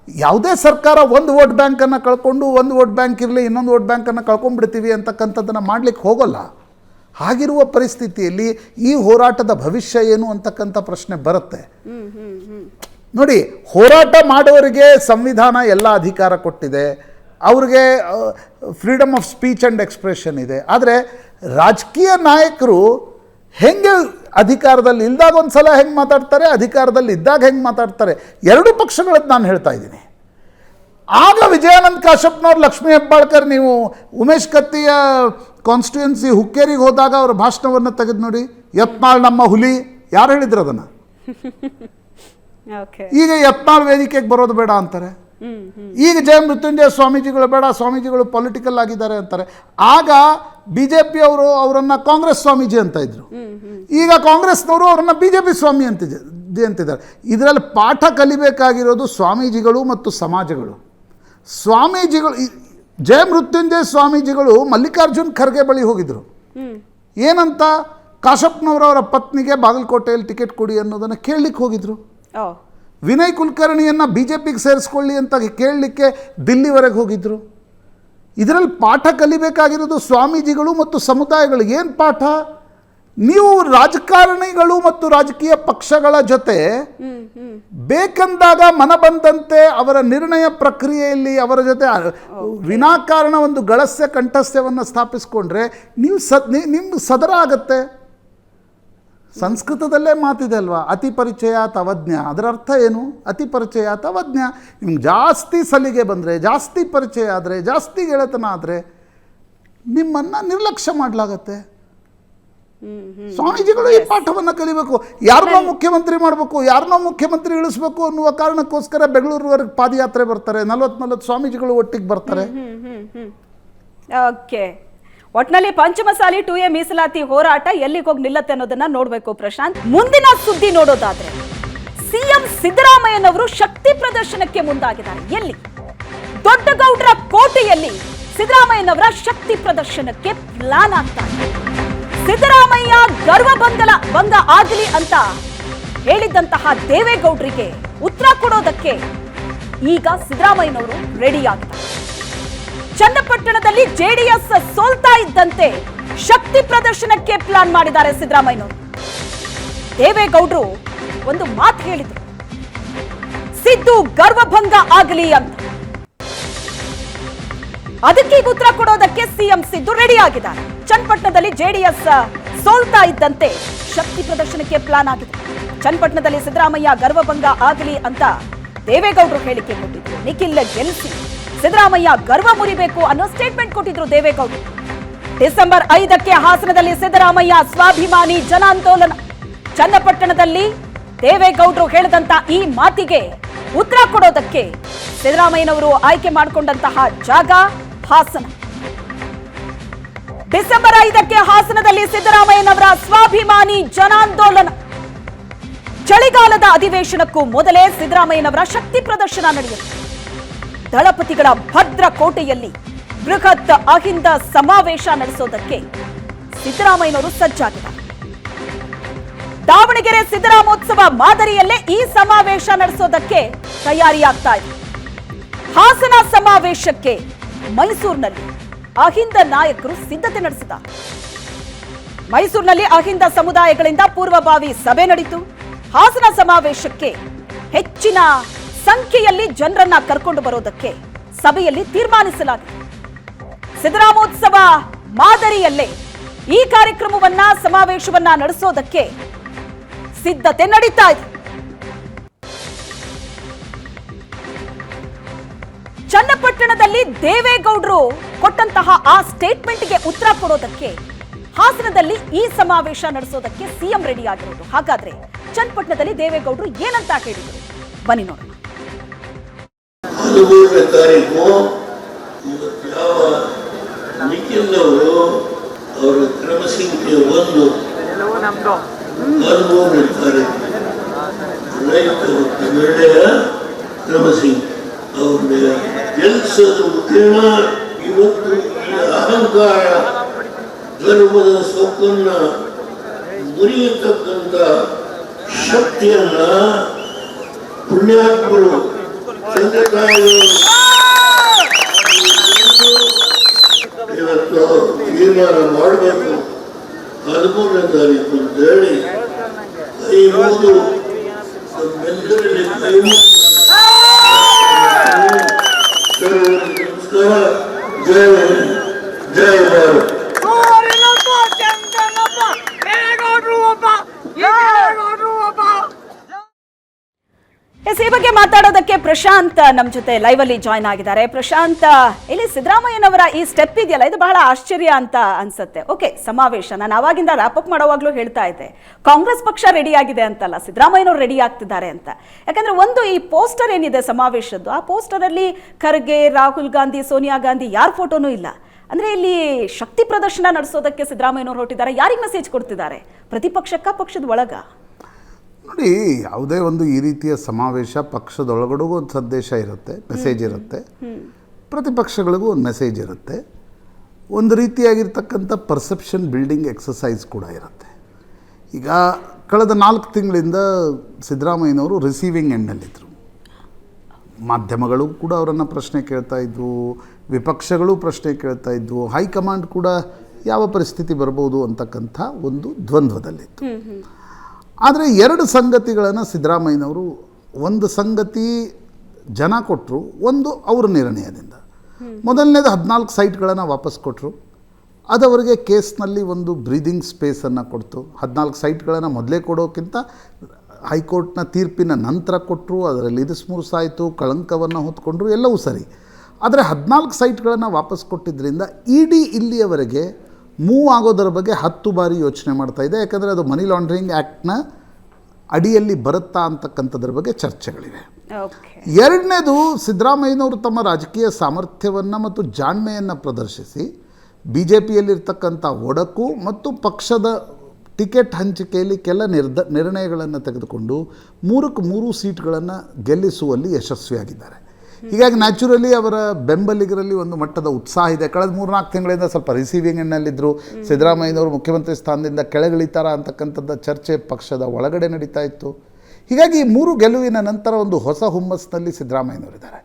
ಯಾವುದೇ ಸರ್ಕಾರ ಒಂದು ವೋಟ್ ಬ್ಯಾಂಕನ್ನು ಕಳ್ಕೊಂಡು ಒಂದು ವೋಟ್ ಬ್ಯಾಂಕ್ ಇರಲಿ ಇನ್ನೊಂದು ವೋಟ್ ಬ್ಯಾಂಕನ್ನು ಕಳ್ಕೊಂಡ್ಬಿಡ್ತೀವಿ ಅಂತಕ್ಕಂಥದ್ದನ್ನು ಮಾಡ್ಲಿಕ್ಕೆ ಹೋಗೋಲ್ಲ. ಹಾಗಿರುವ ಪರಿಸ್ಥಿತಿಯಲ್ಲಿ ಈ ಹೋರಾಟದ ಭವಿಷ್ಯ ಏನು ಅಂತಕ್ಕಂಥ ಪ್ರಶ್ನೆ ಬರುತ್ತೆ. ನೋಡಿ ಹೋರಾಟ ಮಾಡೋರಿಗೆ ಸಂವಿಧಾನ ಎಲ್ಲ ಅಧಿಕಾರ ಕೊಟ್ಟಿದೆ. ಅವ್ರಿಗೆ freedom of speech and expression ಇದೆ. ಆದರೆ ರಾಜಕೀಯ ನಾಯಕರು ಹೆಂಗೆ ಅಧಿಕಾರದಲ್ಲಿ ಇಲ್ದಾಗ ಒಂದು ಸಲ ಹೆಂಗೆ ಮಾತಾಡ್ತಾರೆ ಅಧಿಕಾರದಲ್ಲಿ ಇದ್ದಾಗ ಹೆಂಗೆ ಮಾತಾಡ್ತಾರೆ ಎರಡು ಪಕ್ಷಗಳದ್ದು ನಾನು ಹೇಳ್ತಾ ಇದ್ದೀನಿ. ಆಗ ವಿಜಯಾನಂದ ಕಾಶ್ಯಪ್ನವ್ರು ಲಕ್ಷ್ಮೀ ಹೆಬ್ಬಾಳ್ಕರ್ ನೀವು ಉಮೇಶ್ ಕತ್ತಿಯ ಕಾನ್ಸ್ಟಿಟ್ಯೂನ್ಸಿ ಹುಕ್ಕೇರಿಗೆ ಹೋದಾಗ ಅವರ ಭಾಷಣವನ್ನು ತೆಗೆದು ನೋಡಿ. ಯತ್ನಾಳ್ ನಮ್ಮ ಹುಲಿ. ಯಾರು ಹೇಳಿದ್ರು ಅದನ್ನು? ಈಗ ಯತ್ನಾಳ್ ವೇದಿಕೆಗೆ ಬರೋದು ಬೇಡ ಅಂತಾರೆ. ಈಗ ಜಯ ಮೃತ್ಯುಂಜಯ ಸ್ವಾಮೀಜಿಗಳು ಬೇಡ, ಸ್ವಾಮೀಜಿಗಳು ಪೊಲಿಟಿಕಲ್ ಆಗಿದ್ದಾರೆ ಅಂತಾರೆ. ಆಗ ಬಿ ಜೆ ಪಿ ಅವರು ಅವರನ್ನು ಕಾಂಗ್ರೆಸ್ ಸ್ವಾಮೀಜಿ ಅಂತ ಇದ್ರು. ಈಗ ಕಾಂಗ್ರೆಸ್ನವರು ಅವರನ್ನು ಬಿ ಜೆ ಪಿ ಸ್ವಾಮಿ ಅಂತಿದೆ ಅಂತಿದ್ದಾರೆ ಇದರಲ್ಲಿ ಪಾಠ ಕಲಿಬೇಕಾಗಿರೋದು ಸ್ವಾಮೀಜಿಗಳು ಮತ್ತು ಸಮಾಜಗಳು. ಸ್ವಾಮೀಜಿಗಳು ಜಯ ಮೃತ್ಯುಂಜಯ ಸ್ವಾಮೀಜಿಗಳು ಮಲ್ಲಿಕಾರ್ಜುನ್ ಖರ್ಗೆ ಬಳಿ ಹೋಗಿದ್ರು. ಏನಂತ? ಕಾಶಪ್ಪನವರವರ ಪತ್ನಿಗೆ ಬಾಗಲಕೋಟೆಯಲ್ಲಿ ಟಿಕೆಟ್ ಕೊಡಿ ಅನ್ನೋದನ್ನು ಕೇಳಲಿಕ್ಕೆ ಹೋಗಿದ್ರು. ವಿನಯ್ ಕುಲಕರ್ಣಿಯನ್ನು ಬಿ ಜೆ ಪಿಗೆ ಸೇರಿಸ್ಕೊಳ್ಳಿ ಅಂತ ಕೇಳಲಿಕ್ಕೆ ದಿಲ್ಲಿವರೆಗೆ ಹೋಗಿದ್ರು. ಇದರಲ್ಲಿ ಪಾಠ ಕಲಿಬೇಕಾಗಿರೋದು ಸ್ವಾಮೀಜಿಗಳು ಮತ್ತು ಸಮುದಾಯಗಳು. ಏನು ಪಾಠ? ನೀವು ರಾಜಕಾರಣಿಗಳು ಮತ್ತು ರಾಜಕೀಯ ಪಕ್ಷಗಳ ಜೊತೆ ಬೇಕೆಂದಾಗ ಮನ ಬಂದಂತೆ ಅವರ ನಿರ್ಣಯ ಪ್ರಕ್ರಿಯೆಯಲ್ಲಿ ಅವರ ಜೊತೆ ವಿನಾಕಾರಣ ಒಂದು ಗಳಸ್ಯ ಕಂಠಸ್ಯವನ್ನು ಸ್ಥಾಪಿಸ್ಕೊಂಡ್ರೆ ನೀವು ಸದ್ ನಿಮ್ಗೆ ಸದರ ಆಗತ್ತೆ. ಸಂಸ್ಕೃತದಲ್ಲೇ ಮಾತಿದೆ ಅಲ್ವಾ? ಅತಿ ಪರಿಚಯ ತವಜ್ಞ ಅದರ ಅರ್ಥ ಏನು? ಅತಿ ಪರಿಚಯ ತವಜ್ಞ ನಿಮ್ಗೆ ಜಾಸ್ತಿ ಸಲಿಗೆ ಬಂದರೆ ಜಾಸ್ತಿ ಪರಿಚಯ ಆದರೆ ಜಾಸ್ತಿ ಗೆಳೆತನ ಆದರೆ ನಿಮ್ಮನ್ನು ನಿರ್ಲಕ್ಷ್ಯ ಮಾಡಲಾಗತ್ತೆ. ಸ್ವಾಮೀಜಿಗಳು ಈ ಪಾಠವನ್ನು ಕಲಿಬೇಕು. ಯಾರನ್ನೋ ಮುಖ್ಯಮಂತ್ರಿ ಮಾಡಬೇಕು ಯಾರನ್ನೋ ಮುಖ್ಯಮಂತ್ರಿ ಇಳಿಸ್ಬೇಕು ಅನ್ನುವ ಕಾರಣಕ್ಕೋಸ್ಕರ ಬೆಂಗಳೂರುವರೆಗೆ ಪಾದಯಾತ್ರೆ ಬರ್ತಾರೆ. ನಲ್ವತ್ತು ನಲ್ವತ್ತು ಸ್ವಾಮೀಜಿಗಳು ಒಟ್ಟಿಗೆ ಬರ್ತಾರೆ. ಓಕೆ. ಒಟ್ನಲ್ಲಿ ಪಂಚಮಸಾಲಿ ಟು ಎ ಮೀಸಲಾತಿ ಹೋರಾಟ ಎಲ್ಲಿಗೆ ಹೋಗಿ ನಿಲ್ಲತ್ತೆ ಅನ್ನೋದನ್ನ ನೋಡ್ಬೇಕು ಪ್ರಶಾಂತ್. ಮುಂದಿನ ಸುದ್ದಿ ನೋಡೋದಾದ್ರೆ, ಸಿಎಂ ಸಿದ್ದರಾಮಯ್ಯನವರು ಶಕ್ತಿ ಪ್ರದರ್ಶನಕ್ಕೆ ಮುಂದಾಗಿದ್ದಾರೆ. ಎಲ್ಲಿ? ದೊಡ್ಡಗೌಡರ ಕೋಟೆಯಲ್ಲಿ ಸಿದ್ದರಾಮಯ್ಯನವರ ಶಕ್ತಿ ಪ್ರದರ್ಶನಕ್ಕೆ ಪ್ಲಾನ್ ಆಗ್ತಾ ಸಿದ್ದರಾಮಯ್ಯ ಗರ್ವ ಬಂಗಲ ಭಂಗ ಆಗಲಿ ಅಂತ ಹೇಳಿದ್ದಂತಹ ದೇವೇಗೌಡರಿಗೆ ಉತ್ತರ ಕೊಡೋದಕ್ಕೆ ಈಗ ಸಿದ್ದರಾಮಯ್ಯನವರು ರೆಡಿ ಆಗಿದ್ದಾರೆ ಚನ್ನಪಟ್ಟಣದಲ್ಲಿ ಜೆಡಿಎಸ್ ಸೋಲ್ತಾ ಇದ್ದಂತೆ ಶಕ್ತಿ ಪ್ರದರ್ಶನಕ್ಕೆ ಪ್ಲಾನ್ ಮಾಡಿದ್ದಾರೆ ಸಿದ್ದರಾಮಯ್ಯನವರು. ದೇವೇಗೌಡರು ಒಂದು ಮಾತು ಹೇಳಿದರು. ಸಿದ್ದು ಗರ್ವಭಂಗ ಆಗಲಿ ಅಂತ. ಅದಕ್ಕೆ ಉತ್ತರ ಕೊಡೋದಕ್ಕೆ ಸಿಎಂ ಸಿದ್ದು ರೆಡಿ ಆಗಿದ್ದಾರೆ. ಚನ್ನಪಟ್ಟಣದಲ್ಲಿ ಜೆಡಿಎಸ್ ಸೋಲ್ತಾ ಇದ್ದಂತೆ ಶಕ್ತಿ ಪ್ರದರ್ಶನಕ್ಕೆ ಪ್ಲಾನ್ ಆಗಿದೆ. ಚನ್ನಪಟ್ಟಣದಲ್ಲಿ ಸಿದ್ದರಾಮಯ್ಯ ಗರ್ವಭಂಗ ಆಗಲಿ ಅಂತ ದೇವೇಗೌಡರು ಹೇಳಿಕೆ ಕೊಟ್ಟಿದ್ರು. ನಿಖಿಲ್ ಗೆಲ್ಲಿಸಿ ಸಿದ್ದರಾಮಯ್ಯ ಗರ್ವ ಮುರಿಬೇಕು ಅನ್ನೋ ಸ್ಟೇಟ್ಮೆಂಟ್ ಕೊಟ್ಟಿದ್ರು ದೇವೇಗೌಡರು. ಡಿಸೆಂಬರ್ ಐದಕ್ಕೆ ಹಾಸನದಲ್ಲಿ ಸಿದ್ದರಾಮಯ್ಯ ಸ್ವಾಭಿಮಾನಿ ಜನಾಂದೋಲನ. ಚನ್ನಪಟ್ಟಣದಲ್ಲಿ ದೇವೇಗೌಡರು ಹೇಳಿದಂತ ಈ ಮಾತಿಗೆ ಉತ್ತರ ಕೊಡೋದಕ್ಕೆ ಸಿದ್ದರಾಮಯ್ಯನವರು ಆಯ್ಕೆ ಮಾಡಿಕೊಂಡಂತಹ ಜಾಗ ಹಾಸನ. ಡಿಸೆಂಬರ್ ಐದಕ್ಕೆ ಹಾಸನದಲ್ಲಿ ಸಿದ್ದರಾಮಯ್ಯನವರ ಸ್ವಾಭಿಮಾನಿ ಜನಾಂದೋಲನ. ಚಳಿಗಾಲದ ಅಧಿವೇಶನಕ್ಕೂ ಮೊದಲೇ ಸಿದ್ದರಾಮಯ್ಯನವರ ಶಕ್ತಿ ಪ್ರದರ್ಶನ ನಡೆಯುತ್ತೆ. ದಳಪತಿಗಳ ಭದ್ರ ಕೋಟೆಯಲ್ಲಿ ಬೃಹತ್ ಅಹಿಂದ ಸಮಾವೇಶ ನಡೆಸೋದಕ್ಕೆ ಸಿದ್ದರಾಮಯ್ಯನವರು ಸಜ್ಜಾಗಿದ್ದಾರೆ. ದಾವಣಗೆರೆ ಸಿದ್ದರಾಮೋತ್ಸವ ಮಾದರಿಯಲ್ಲೇ ಈ ಸಮಾವೇಶ ನಡೆಸೋದಕ್ಕೆ ತಯಾರಿಯಾಗ್ತಾ ಇದೆ. ಹಾಸನ ಸಮಾವೇಶಕ್ಕೆ ಮೈಸೂರಿನಲ್ಲಿ ಅಹಿಂದ ನಾಯಕರು ಸಿದ್ಧತೆ ನಡೆಸಿದ್ದಾರೆ. ಮೈಸೂರಿನಲ್ಲಿ ಅಹಿಂದ ಸಮುದಾಯಗಳಿಂದ ಪೂರ್ವಭಾವಿ ಸಭೆ ನಡೆಯಿತು ಹಾಸನ ಸಮಾವೇಶಕ್ಕೆ ಹೆಚ್ಚಿನ ಸಂಖ್ಯೆಯಲ್ಲಿ ಜನರನ್ನ ಕರ್ಕೊಂಡು ಬರೋದಕ್ಕೆ ಸಭೆಯಲ್ಲಿ ತೀರ್ಮಾನಿಸಲಾಗಿದೆ. ಸಿದ್ದರಾಮೋತ್ಸವ ಮಾದರಿಯಲ್ಲೇ ಈ ಕಾರ್ಯಕ್ರಮವನ್ನ, ಸಮಾವೇಶವನ್ನ ನಡೆಸೋದಕ್ಕೆ ಸಿದ್ಧತೆ ನಡೀತಾ ಇದೆ. ಚನ್ನಪಟ್ಟಣದಲ್ಲಿ ದೇವೇಗೌಡರು ಕೊಟ್ಟಂತಹ ಆ ಸ್ಟೇಟ್ಮೆಂಟ್ಗೆ ಉತ್ತರ ಕೊಡೋದಕ್ಕೆ, ಹಾಸನದಲ್ಲಿ ಈ ಸಮಾವೇಶ ನಡೆಸೋದಕ್ಕೆ ಸಿಎಂ ರೆಡಿ ಆಗಿರೋದು ಹಾಗಾದ್ರೆ ಚನ್ನಪಟ್ಟಣದಲ್ಲಿ ದೇವೇಗೌಡರು ಏನಂತ ಹೇಳಿದರು? ಬನ್ನಿ ನೋಡೋಣ. ಹದಿಮೂರನೇ ತಾರೀಕು ಇವತ್ತು ಯಾವ ನಿಖಿಲ್ ಅವರು ಅವರ ಕ್ರಮಸಂಖ್ಯೆ ಒಂದು ಹದಿಮೂರನೇ ತಾರೀಕು ರೈತ ಕೆಲಸದ ಮಹಿಳೆಯ ಕ್ರಮಸಂಖ್ಯೆ ಅವ್ರನ್ನ ಗೆಲ್ಲಿಸೋದು ಇವತ್ತು ಈ ಅಹಂಕಾರ ಧರ್ಮದ ಸೊಕ್ಕನ್ನ ಮುರಿಯತಕ್ಕಂಥ ಶಕ್ತಿಯನ್ನ ಪುಣ್ಯಾತ್ಮರು ಇವತ್ತು ತೀರ್ಮಾನ ಮಾಡಬೇಕು. ಹದಿಮೂರನೇ ತಾರೀಕು ಅಂತ ಹೇಳಿ ಕೈ ಮುಗಿದು ನಮ್ಮೆಲ್ಲರಲ್ಲಿ ಕೈ ಮುಗಿದು ನಮಸ್ಕಾರ ಜಯ ಜಯ ಭಾರತ್ ಸೂರ್ಯನೊಬ್ಬ ಚಂದ್ರನೊಬ್ಬ ದೇವೇಗೌಡರು ಒಬ್ಬ ಈ ದೇವೇಗೌಡರು ಒಬ್ಬ ಎಸ್ ಈ ಬಗ್ಗೆ ಮಾತಾಡೋದಕ್ಕೆ ಪ್ರಶಾಂತ್ ನಮ್ಮ ಜೊತೆ ಲೈವ್ ಅಲ್ಲಿ ಜಾಯ್ನ್ ಆಗಿದ್ದಾರೆ. ಪ್ರಶಾಂತ್, ಇಲ್ಲಿ ಸಿದ್ದರಾಮಯ್ಯನವರ ಈ ಸ್ಟೆಪ್ ಇದೆಯಲ್ಲ? ಇದು ಬಹಳ ಆಶ್ಚರ್ಯ ಅಂತ ಅನ್ಸುತ್ತೆ. ಓಕೆ ಸಮಾವೇಶ ನಾನು ರ್ಯಾಪ್ ಅಪ್ ಮಾಡುವಾಗ್ಲೂ ಹೇಳ್ತಾ ಇದ್ದೆ. ಕಾಂಗ್ರೆಸ್ ಪಕ್ಷ ರೆಡಿ ಆಗಿದೆ ಅಂತಲ್ಲ, ಸಿದ್ದರಾಮಯ್ಯನವರು ರೆಡಿ ಆಗ್ತಿದ್ದಾರೆ ಅಂತ. ಯಾಕಂದ್ರೆ ಒಂದು ಈ ಪೋಸ್ಟರ್ ಏನಿದೆ ಸಮಾವೇಶದ್ದು, ಆ ಪೋಸ್ಟರ್ ಅಲ್ಲಿ ಖರ್ಗೆ, ರಾಹುಲ್ ಗಾಂಧಿ, ಸೋನಿಯಾ ಗಾಂಧಿ ಯಾರ ಫೋಟೋನೂ ಇಲ್ಲ. ಅಂದ್ರೆ ಇಲ್ಲಿ ಶಕ್ತಿ ಪ್ರದರ್ಶನ ನಡೆಸೋದಕ್ಕೆ ಸಿದ್ದರಾಮಯ್ಯನವರು ಹೊರಟಿದ್ದಾರೆ. ಯಾರಿಗೆ ಮೆಸೇಜ್ ಕೊಡ್ತಿದ್ದಾರೆ? ಪ್ರತಿಪಕ್ಷಕ್ಕ, ಪಕ್ಷದ ಒಳಗ? ನೋಡಿ ಯಾವುದೇ ಒಂದು ಈ ರೀತಿಯ ಸಮಾವೇಶ ಪಕ್ಷದೊಳಗಡೆಗೂ ಒಂದು ಸಂದೇಶ ಇರುತ್ತೆ ಮೆಸೇಜ್ ಇರುತ್ತೆ. ಪ್ರತಿಪಕ್ಷಗಳಿಗೂ ಒಂದು ಮೆಸೇಜ್ ಇರುತ್ತೆ. ಒಂದು ರೀತಿಯಾಗಿರ್ತಕ್ಕಂಥ ಪರ್ಸೆಪ್ಷನ್ ಬಿಲ್ಡಿಂಗ್ ಎಕ್ಸಸೈಸ್ ಕೂಡ ಇರುತ್ತೆ. ಈಗ ಕಳೆದ ನಾಲ್ಕು ತಿಂಗಳಿಂದ ಸಿದ್ದರಾಮಯ್ಯನವರು ರಿಸೀವಿಂಗ್ ಎಂಡಲ್ಲಿದ್ದರು ಮಾಧ್ಯಮಗಳು ಕೂಡ ಅವರನ್ನು ಪ್ರಶ್ನೆ ಕೇಳ್ತಾ ಇದ್ವು ವಿಪಕ್ಷಗಳು ಪ್ರಶ್ನೆ ಕೇಳ್ತಾ ಇದ್ವು ಹೈಕಮಾಂಡ್ ಕೂಡ ಯಾವ ಪರಿಸ್ಥಿತಿ ಬರ್ಬೋದು ಅಂತಕ್ಕಂಥ ಒಂದು ದ್ವಂದ್ವದಲ್ಲಿತ್ತು. ಆದರೆ ಎರಡು ಸಂಗತಿಗಳನ್ನು ಸಿದ್ದರಾಮಯ್ಯನವರು ಒಂದು ಸಂಗತಿ ಜನ ಕೊಟ್ಟರು ಒಂದು ಅವರ ನಿರ್ಣಯದಿಂದ. ಮೊದಲನೇದು ಹದಿನಾಲ್ಕು ಸೈಟ್ಗಳನ್ನು ವಾಪಸ್ ಕೊಟ್ಟರು ಅದು ಅವರಿಗೆ ಕೇಸ್ನಲ್ಲಿ ಒಂದು ಬ್ರೀದಿಂಗ್ ಸ್ಪೇಸನ್ನು ಕೊಡ್ತು. ಹದಿನಾಲ್ಕು ಸೈಟ್ಗಳನ್ನು ಮೊದಲೇ ಕೊಡೋಕ್ಕಿಂತ ಹೈಕೋರ್ಟ್ನ ತೀರ್ಪಿನ ನಂತರ ಕೊಟ್ಟರು ಅದರಲ್ಲಿ ಇರಿಸ್ಮುರುಸಾಯಿತು ಕಳಂಕವನ್ನು ಹೊತ್ಕೊಂಡ್ರು, ಎಲ್ಲವೂ ಸರಿ. ಆದರೆ ಹದಿನಾಲ್ಕು ಸೈಟ್ಗಳನ್ನು ವಾಪಸ್ ಕೊಟ್ಟಿದ್ದರಿಂದ ಇಡಿ ಇಲ್ಲಿಯವರೆಗೆ ಮೂವ್ ಆಗೋದರ ಬಗ್ಗೆ ಹತ್ತು ಬಾರಿ ಯೋಚನೆ ಮಾಡ್ತಾ ಇದೆ. ಯಾಕಂದರೆ ಅದು ಮನಿ ಲಾಂಡ್ರಿಂಗ್ ಆ್ಯಕ್ಟ್ನ ಅಡಿಯಲ್ಲಿ ಬರುತ್ತಾ ಅಂತಕ್ಕಂಥದ್ರ ಬಗ್ಗೆ ಚರ್ಚೆಗಳಿವೆ. ಎರಡನೇದು ಸಿದ್ದರಾಮಯ್ಯನವರು ತಮ್ಮ ರಾಜಕೀಯ ಸಾಮರ್ಥ್ಯವನ್ನು ಮತ್ತು ಜಾಣ್ಮೆಯನ್ನು ಪ್ರದರ್ಶಿಸಿ ಬಿ ಜೆ ಪಿಯಲ್ಲಿರ್ತಕ್ಕಂಥ ಒಡಕು ಮತ್ತು ಪಕ್ಷದ ಟಿಕೆಟ್ ಹಂಚಿಕೆಯಲ್ಲಿ ಕೆಲ ನಿರ್ದ ನಿರ್ಣಯಗಳನ್ನು ತೆಗೆದುಕೊಂಡು ಮೂರಕ್ಕೆ ಮೂರು ಸೀಟ್ಗಳನ್ನು ಗೆಲ್ಲಿಸುವಲ್ಲಿ ಯಶಸ್ವಿಯಾಗಿದ್ದಾರೆ. ಹೀಗಾಗಿ ನ್ಯಾಚುರಲಿ ಅವರ ಬೆಂಬಲಿಗರಲ್ಲಿ ಒಂದು ಮಟ್ಟದ ಉತ್ಸಾಹ ಇದೆ. ಕಳೆದ ಮೂರ್ನಾಲ್ಕು ತಿಂಗಳಿಂದ ಸ್ವಲ್ಪ ರಿಸೀವಿಂಗ್ ಎಣ್ಣಲ್ಲಿದ್ದರು ಸಿದ್ದರಾಮಯ್ಯನವರು ಮುಖ್ಯಮಂತ್ರಿ ಸ್ಥಾನದಿಂದ ಕೆಳಗಿಳಿತಾರ ಅಂತಕ್ಕಂಥದ್ದು ಚರ್ಚೆ ಪಕ್ಷದ ಒಳಗಡೆ ನಡೀತಾ ಇತ್ತು. ಹೀಗಾಗಿ ಈ ಮೂರು ಗೆಲುವಿನ ನಂತರ ಒಂದು ಹೊಸ ಹುಮ್ಮಸ್ಸಿನಲ್ಲಿ ಸಿದ್ದರಾಮಯ್ಯನವರಿದ್ದಾರೆ.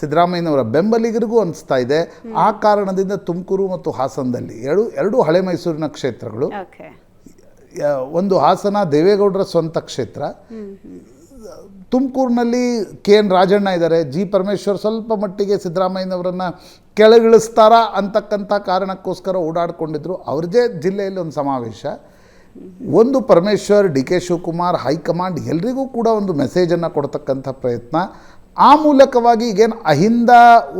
ಸಿದ್ದರಾಮಯ್ಯನವರ ಬೆಂಬಲಿಗರಿಗೂ ಅನಿಸ್ತಾ ಇದೆ. ಆ ಕಾರಣದಿಂದ ತುಮಕೂರು ಮತ್ತು ಹಾಸನದಲ್ಲಿ ಎರಡು ಎರಡು ಹಳೆ ಮೈಸೂರಿನ ಕ್ಷೇತ್ರಗಳು. ಒಂದು ಹಾಸನ ದೇವೇಗೌಡರ ಸ್ವಂತ ಕ್ಷೇತ್ರ. ತುಮಕೂರಿನಲ್ಲಿ ಕೆ ಎನ್ ರಾಜಣ್ಣ ಇದ್ದಾರೆ. ಜಿ ಪರಮೇಶ್ವರ್ ಸ್ವಲ್ಪ ಮಟ್ಟಿಗೆ ಸಿದ್ದರಾಮಯ್ಯನವರನ್ನು ಕೆಳಗಿಳಿಸ್ತಾರಾ ಅಂತಕ್ಕಂಥ ಕಾರಣಕ್ಕೋಸ್ಕರ ಓಡಾಡಿಕೊಂಡಿದ್ರು. ಅವ್ರದ್ದೇ ಜಿಲ್ಲೆಯಲ್ಲಿ ಒಂದು ಸಮಾವೇಶ. ಒಂದು Parameshwar, D K Shivakumar, high command ಎಲ್ರಿಗೂ ಕೂಡ ಒಂದು ಮೆಸೇಜನ್ನು ಕೊಡ್ತಕ್ಕಂಥ ಪ್ರಯತ್ನ. ಆ ಮೂಲಕವಾಗಿ ಈಗೇನು ಅಹಿಂದ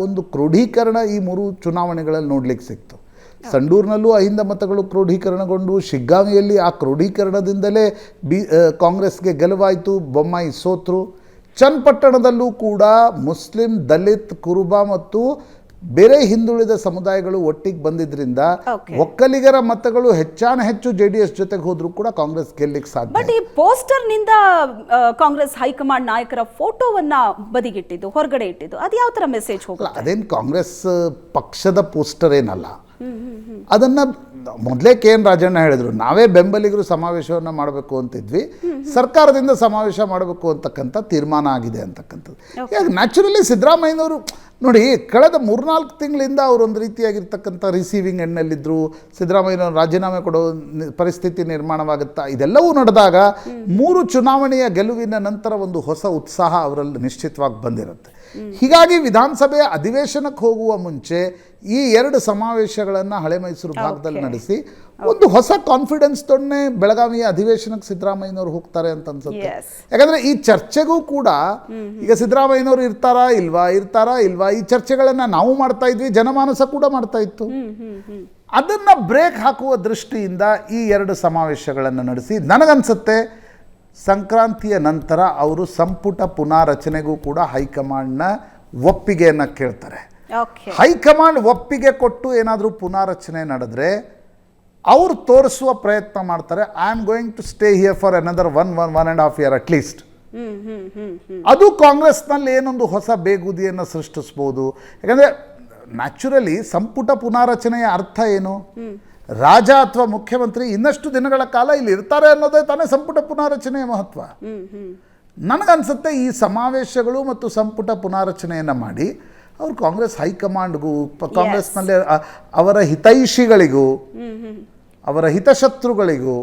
ಒಂದು ಕ್ರೋಢೀಕರಣ ಈ ಮೂರು ಚುನಾವಣೆಗಳಲ್ಲಿ ನೋಡ್ಲಿಕ್ಕೆ ಸಿಕ್ತು. ಸಂಡೂರಿನಲ್ಲೂ ಅಹಿಂದ ಮತಗಳು ಕ್ರೋಢೀಕರಣಗೊಂಡು ಶಿಗ್ಗಾಂವಿಯಲ್ಲಿ ಆ ಕ್ರೋಢೀಕರಣದಿಂದಲೇ ಬಿ ಕಾಂಗ್ರೆಸ್ಗೆ ಗೆಲುವಾಯಿತು ಬೊಮ್ಮಾಯಿ ಸೋತರು. ಚನ್ನಪಟ್ಟಣದಲ್ಲೂ ಕೂಡ ಮುಸ್ಲಿಂ ದಲಿತ್ ಕುರುಬ ಮತ್ತು ಬೇರೆ ಹಿಂದುಳಿದ ಸಮುದಾಯಗಳು ಒಟ್ಟಿಗೆ ಬಂದಿದ್ದರಿಂದ ಒಕ್ಕಲಿಗರ ಮತಗಳು ಹೆಚ್ಚಾನ ಹೆಚ್ಚು ಜೆ ಡಿ ಎಸ್ ಜೊತೆಗೆ ಹೋದರೂ ಕೂಡ ಕಾಂಗ್ರೆಸ್ ಗೆಲ್ಲಕ್ಕೆ ಸಾಧ್ಯ ಬಟ್ ಈ ಪೋಸ್ಟರ್ನಿಂದ ಕಾಂಗ್ರೆಸ್ ಹೈಕಮಾಂಡ್ ನಾಯಕರ ಫೋಟೋವನ್ನ ಬದಿಗಿಟ್ಟಿದ್ದು ಹೊರಗಡೆ ಇಟ್ಟಿದ್ದು ಅದು ಯಾವ ತರ ಮೆಸೇಜ್ ಹೋಗಲ್ಲ ಅದೇನು ಕಾಂಗ್ರೆಸ್ ಪಕ್ಷದ ಪೋಸ್ಟರ್ ಏನಲ್ಲ ಅದನ್ನು ಮೊದಲೇ ಕೆ ಎನ್ ರಾಜಣ್ಣ ಹೇಳಿದರು ನಾವೇ ಬೆಂಬಲಿಗರು ಸಮಾವೇಶವನ್ನು ಮಾಡಬೇಕು ಅಂತಿದ್ವಿ ಸರ್ಕಾರದಿಂದ ಸಮಾವೇಶ ಮಾಡಬೇಕು ಅಂತಕ್ಕಂಥ ತೀರ್ಮಾನ ಆಗಿದೆ ಅಂತಕ್ಕಂಥದ್ದು. ಯಾಕೆ ನ್ಯಾಚುರಲಿ ಸಿದ್ದರಾಮಯ್ಯನವರು ನೋಡಿ ಕಳೆದ ಮೂರ್ನಾಲ್ಕು ತಿಂಗಳಿಂದ ಅವರು ಒಂದು ರೀತಿಯಾಗಿರ್ತಕ್ಕಂಥ ರಿಸೀವಿಂಗ್ ಎಣ್ಣಲ್ಲಿದ್ದರು ಸಿದ್ದರಾಮಯ್ಯನವರು ರಾಜೀನಾಮೆ ಕೊಡೋ ಪರಿಸ್ಥಿತಿ ನಿರ್ಮಾಣವಾಗುತ್ತಾ ಇದೆಲ್ಲವೂ ನಡೆದಾಗ ಮೂರು ಚುನಾವಣೆಯ ಗೆಲುವಿನ ನಂತರ ಒಂದು ಹೊಸ ಉತ್ಸಾಹ ಅವರಲ್ಲಿ ನಿಶ್ಚಿತವಾಗಿ ಬಂದಿರುತ್ತೆ. ಹೀಗಾಗಿ ವಿಧಾನಸಭೆ ಅಧಿವೇಶನಕ್ಕೆ ಹೋಗುವ ಮುಂಚೆ ಈ ಎರಡು ಸಮಾವೇಶಗಳನ್ನು ಹಳೆ ಮೈಸೂರು ಭಾಗದಲ್ಲಿ ನಡೆಸಿ ಒಂದು ಹೊಸ ಕಾನ್ಫಿಡೆನ್ಸ್ ತೊಡನೆ ಬೆಳಗಾವಿಯ ಅಧಿವೇಶನಕ್ಕೆ ಸಿದ್ದರಾಮಯ್ಯನವರು ಹೋಗ್ತಾರೆ ಅಂತ ಅನ್ಸುತ್ತೆ. ಯಾಕಂದ್ರೆ ಈ ಚರ್ಚೆಗೂ ಕೂಡ ಈಗ ಸಿದ್ದರಾಮಯ್ಯನವರು ಇರ್ತಾರಾ ಇಲ್ವಾ ಇರ್ತಾರಾ ಇಲ್ವಾ ಈ ಚರ್ಚೆಗಳನ್ನ ನಾವು ಮಾಡ್ತಾ ಇದ್ವಿ ಜನಮಾನಸ ಕೂಡ ಮಾಡ್ತಾ ಇತ್ತು. ಅದನ್ನ ಬ್ರೇಕ್ ಹಾಕುವ ದೃಷ್ಟಿಯಿಂದ ಈ ಎರಡು ಸಮಾವೇಶಗಳನ್ನು ನಡೆಸಿ ನನಗನ್ಸುತ್ತೆ ಸಂಕ್ರಾಂತಿಯ ನಂತರ ಅವರು ಸಂಪುಟ ಪುನಾರಚನೆಗೂ ಕೂಡ ಹೈಕಮಾಂಡ್ನ ಒಪ್ಪಿಗೆಯನ್ನು ಕೇಳ್ತಾರೆ. ಹೈಕಮಾಂಡ್ ಒಪ್ಪಿಗೆ ಕೊಟ್ಟು ಏನಾದರೂ ಪುನಾರಚನೆ ನಡೆದ್ರೆ ಅವ್ರು ತೋರಿಸುವ ಪ್ರಯತ್ನ ಮಾಡ್ತಾರೆ I am going to stay here for another one one one and half year at least ಅದು ಕಾಂಗ್ರೆಸ್ನಲ್ಲಿ ಏನೊಂದು ಹೊಸ ಬೇಗುದಿಯನ್ನು ಸೃಷ್ಟಿಸ್ಬೋದು. ಯಾಕಂದರೆ ನ್ಯಾಚುರಲಿ ಸಂಪುಟ ಪುನಾರಚನೆಯ ಅರ್ಥ ಏನು? ರಾಜ ಅಥವಾ ಮುಖ್ಯಮಂತ್ರಿ ಇನ್ನಷ್ಟು ದಿನಗಳ ಕಾಲ ಇಲ್ಲಿ ಇರ್ತಾರೆ ಅನ್ನೋದೇ ತಾನೇ ಸಂಪುಟ ಪುನಾರಚನೆಯ ಮಹತ್ವ. ನನಗನ್ಸುತ್ತೆ ಈ ಸಮಾವೇಶಗಳು ಮತ್ತು ಸಂಪುಟ ಪುನಾರಚನೆಯನ್ನು ಮಾಡಿ ಅವರು ಕಾಂಗ್ರೆಸ್ ಹೈಕಮಾಂಡ್ಗೂ ಕಾಂಗ್ರೆಸ್ನಲ್ಲಿ ಅವರ ಹಿತೈಷಿಗಳಿಗೂ ಅವರ ಹಿತಶತ್ರುಗಳಿಗೂ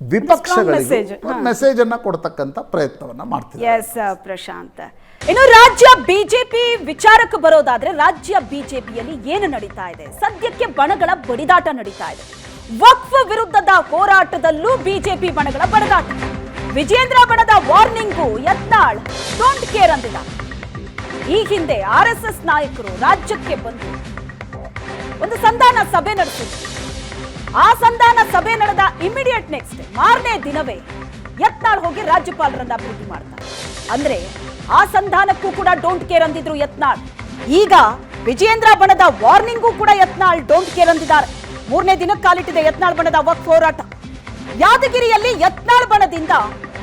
ವಿಪಕ್ಷಗಳಿಗೂ ಮೆಸೇಜನ್ನು ಕೊಡ್ತಕ್ಕಂಥ ಪ್ರಯತ್ನವನ್ನು ಮಾಡ್ತೀವಿ ಎಸ್ ಪ್ರಶಾಂತ್. ಇನ್ನು ರಾಜ್ಯ ಬಿಜೆಪಿ ವಿಚಾರಕ್ಕೆ ಬರೋದಾದ್ರೆ ರಾಜ್ಯ ಬಿಜೆಪಿಯಲ್ಲಿ ಏನು ನಡೀತಾ ಇದೆ? ಸದ್ಯಕ್ಕೆ ಬಣಗಳ ಬಡಿದಾಟ ನಡೀತಾ ಇದೆ. ವಕ್ಫ್ ವಿರುದ್ಧದ ಹೋರಾಟದಲ್ಲೂ ಬಿಜೆಪಿ ಬಣಗಳ ಬಡಿದಾಟ. ವಿಜೇಂದ್ರ ಬಣದ ವಾರ್ನಿಂಗು ಯತ್ನಾಳ್ ಡೋಂಟ್ ಕೇರ್ ಅಂದಿಲ್ಲ. ಈ ಹಿಂದೆ ಆರ್ ನಾಯಕರು ರಾಜ್ಯಕ್ಕೆ ಬಂದು ಒಂದು ಸಂಧಾನ ಸಭೆ ನಡೆಸಿದ್ರು. ಆ ಸಂಧಾನ ಸಭೆ ನಡೆದ ಇಮಿಡಿಯೇಟ್ ನೆಕ್ಸ್ಟ್ ಮಾರನೇ ದಿನವೇ ಯತ್ನಾಳ್ ಹೋಗಿ ರಾಜ್ಯಪಾಲರನ್ನ ಭೇಟಿ ಮಾಡ್ತಾರೆ. ಅಂದ್ರೆ ಆ ಸಂಧಾನಕ್ಕೂ ಕೂಡ ಡೋಂಟ್ ಕೇರ್ ಅಂದಿದ್ರು ಯತ್ನಾಳ್. ಈಗ ವಿಜಯೇಂದ್ರ ಬಣದ ವಾರ್ನಿಂಗೂ ಕೂಡ ಯತ್ನಾಳ್ ಡೋಂಟ್ ಕೇರ್ ಅಂದಿದ್ದಾರೆ. ಮೂರನೇ ದಿನ ಕಾಲಿಟ್ಟಿದೆ ಯತ್ನಾಳ್ ಬಣದ ವಕ್ ಹೋರಾಟ. ಯಾದಗಿರಿಯಲ್ಲಿ ಯತ್ನಾಳ್ ಬಣದಿಂದ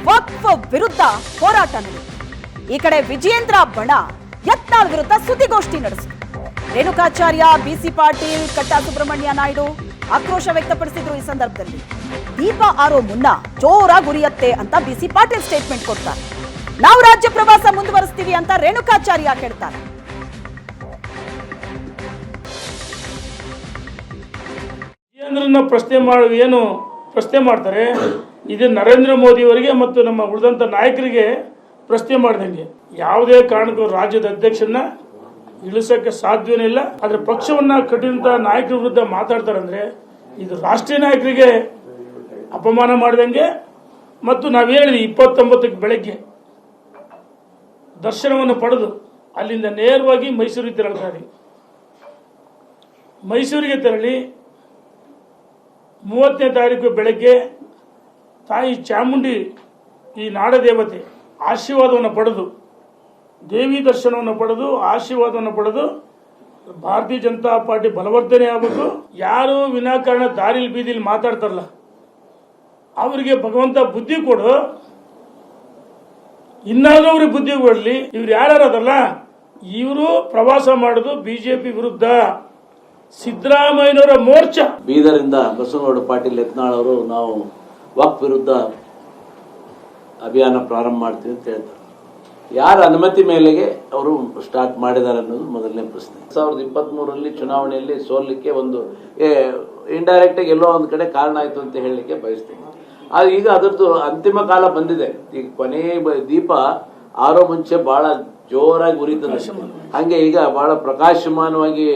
ವಕ್ಫ್ ವಿರುದ್ಧ ಹೋರಾಟ ನಡೆಯಿತು ಈ ಕಡೆ ವಿಜಯೇಂದ್ರ ಬಣ ಯತ್ನಾಳ್ ವಿರುದ್ಧ ಸುದ್ದಿಗೋಷ್ಠಿ ನಡೆಸಿತು ರೇಣುಕಾಚಾರ್ಯ, ಬಿಸಿ ಪಾಟೀಲ್, ಕಟ್ಟಾ ಸುಬ್ರಹ್ಮಣ್ಯ ನಾಯ್ಡು ಆಕ್ರೋಶ ವ್ಯಕ್ತಪಡಿಸಿದ್ರು ಈ ಸಂದರ್ಭದಲ್ಲಿ. ದೀಪ ಆರೋ ಮುನ್ನ ಜೋರಾಗಿ ಉರಿಯತ್ತೆ ಅಂತ ಬಿಸಿ ಪಾಟೀಲ್ ಸ್ಟೇಟ್ಮೆಂಟ್ ಕೊಡ್ತಾರೆ. ನಾವು ರಾಜ್ಯ ಪ್ರವಾಸ ಮುಂದುವರಿಸ್ತೀವಿ ಅಂತ ರೇಣುಕಾಚಾರ್ಯ ಹೇಳ್ತಾರೆ. ಪ್ರಶ್ನೆ ಮಾಡುವ ಏನು ಪ್ರಶ್ನೆ ಮಾಡ್ತಾರೆ? ಇದು ನರೇಂದ್ರ ಮೋದಿಯವರಿಗೆ ಮತ್ತು ನಮ್ಮ ಉಳಿದಂಥ ನಾಯಕರಿಗೆ ಪ್ರಶ್ನೆ ಮಾಡಿದಂಗೆ. ಯಾವುದೇ ಕಾರಣಕ್ಕೂ ರಾಜ್ಯದ ಅಧ್ಯಕ್ಷನ್ನ ಇಳಿಸಕ್ಕೆ ಸಾಧ್ಯವೇ ಇಲ್ಲ. ಆದರೆ ಪಕ್ಷವನ್ನ ಕಟ್ಟಿದಂತ ನಾಯಕರ ವಿರುದ್ಧ ಮಾತಾಡ್ತಾರೆ ಮಾತಾಡ್ತಾರಂದ್ರೆ ಇದು ರಾಷ್ಟ್ರೀಯ ನಾಯಕರಿಗೆ ಅಪಮಾನ ಮಾಡಿದಂಗೆ. ಮತ್ತು ನಾವು ಹೇಳಿದ್ವಿ ಇಪ್ಪತ್ತೊಂಬತ್ತಕ್ಕೆ ಬೆಳಗ್ಗೆ. ದರ್ಶನವನ್ನು ಪಡೆದು ಅಲ್ಲಿಂದ ನೇರವಾಗಿ ಮೈಸೂರಿಗೆ ತೆರಳ್ತಾರೆ ಮೈಸೂರಿಗೆ ತೆರಳಿ ಮೂವತ್ತನೇ ತಾರೀಕು ಬೆಳಗ್ಗೆ ತಾಯಿ ಚಾಮುಂಡಿ ಈ ನಾಡದೇವತೆ ಆಶೀರ್ವಾದವನ್ನು ಪಡೆದು, ದೇವಿ ದರ್ಶನವನ್ನು ಪಡೆದು, ಆಶೀರ್ವಾದವನ್ನು ಪಡೆದು ಭಾರತೀಯ ಜನತಾ ಪಾರ್ಟಿ ಬಲವರ್ಧನೆ ಆಗಬೇಕು. ಯಾರು ವಿನಾಕಾರಣ ದಾರಿಲಿ ಬೀದಿಲಿ ಮಾತಾಡ್ತಾರಲ್ಲ, ಅವರಿಗೆ ಭಗವಂತ ಬುದ್ಧಿ ಕೊಡು. ಇನ್ನಾದ್ರೂ ಅವ್ರಿಗೆ ಬುದ್ಧಿ ಕೊಡಲಿ ಇವ್ರು ಯಾರ್ಯಾರದಲ್ಲ ಇವರು ಪ್ರವಾಸ ಮಾಡೋದು ಬಿಜೆಪಿ ವಿರುದ್ಧ. ಸಿದ್ದರಾಮಯ್ಯನವರ ಮೋರ್ಚಾ. ಬೀದರಿಂದ ಬಸವನಗೌಡ ಪಾಟೀಲ್ ಯತ್ನಾಳ್ ಅವರು ನಾವು ವಕ್ ವಿರುದ್ಧ ಅಭಿಯಾನ ಪ್ರಾರಂಭ ಮಾಡ್ತೀವಿ ಅಂತ ಹೇಳ್ತಾರೆ. ಯಾರ ಅನುಮತಿ ಮೇಲೆಗೆ ಅವರು ಸ್ಟಾರ್ಟ್ ಮಾಡಿದ್ದಾರೆ ಅನ್ನೋದು ಮೊದಲನೇ ಪ್ರಶ್ನೆ. ಸಾವಿರದ ಇಪ್ಪತ್ತ್ ಮೂರರಲ್ಲಿ ಚುನಾವಣೆಯಲ್ಲಿ ಸೋಲಿಕ್ಕೆ ಒಂದು ಇಂಡೈರೆಕ್ಟ್ ಆಗಿ ಎಲ್ಲೋ ಒಂದು ಕಡೆ ಕಾರಣ ಆಯಿತು ಅಂತ ಹೇಳಲಿಕ್ಕೆ ಬಯಸ್ತೀನಿ. ಆದ್ರೆ ಈಗ ಅದರದ್ದು ಅಂತಿಮ ಕಾಲ ಬಂದಿದೆ. ಈಗ ಕೊನೆ ದೀಪ ಆರೋ ಮುಂಚೆ ಬಹಳ ಜೋರಾಗಿ ಉರಿತದೆ. ಹಂಗೆ ಈಗ ಬಹಳ ಪ್ರಕಾಶಮಾನವಾಗಿ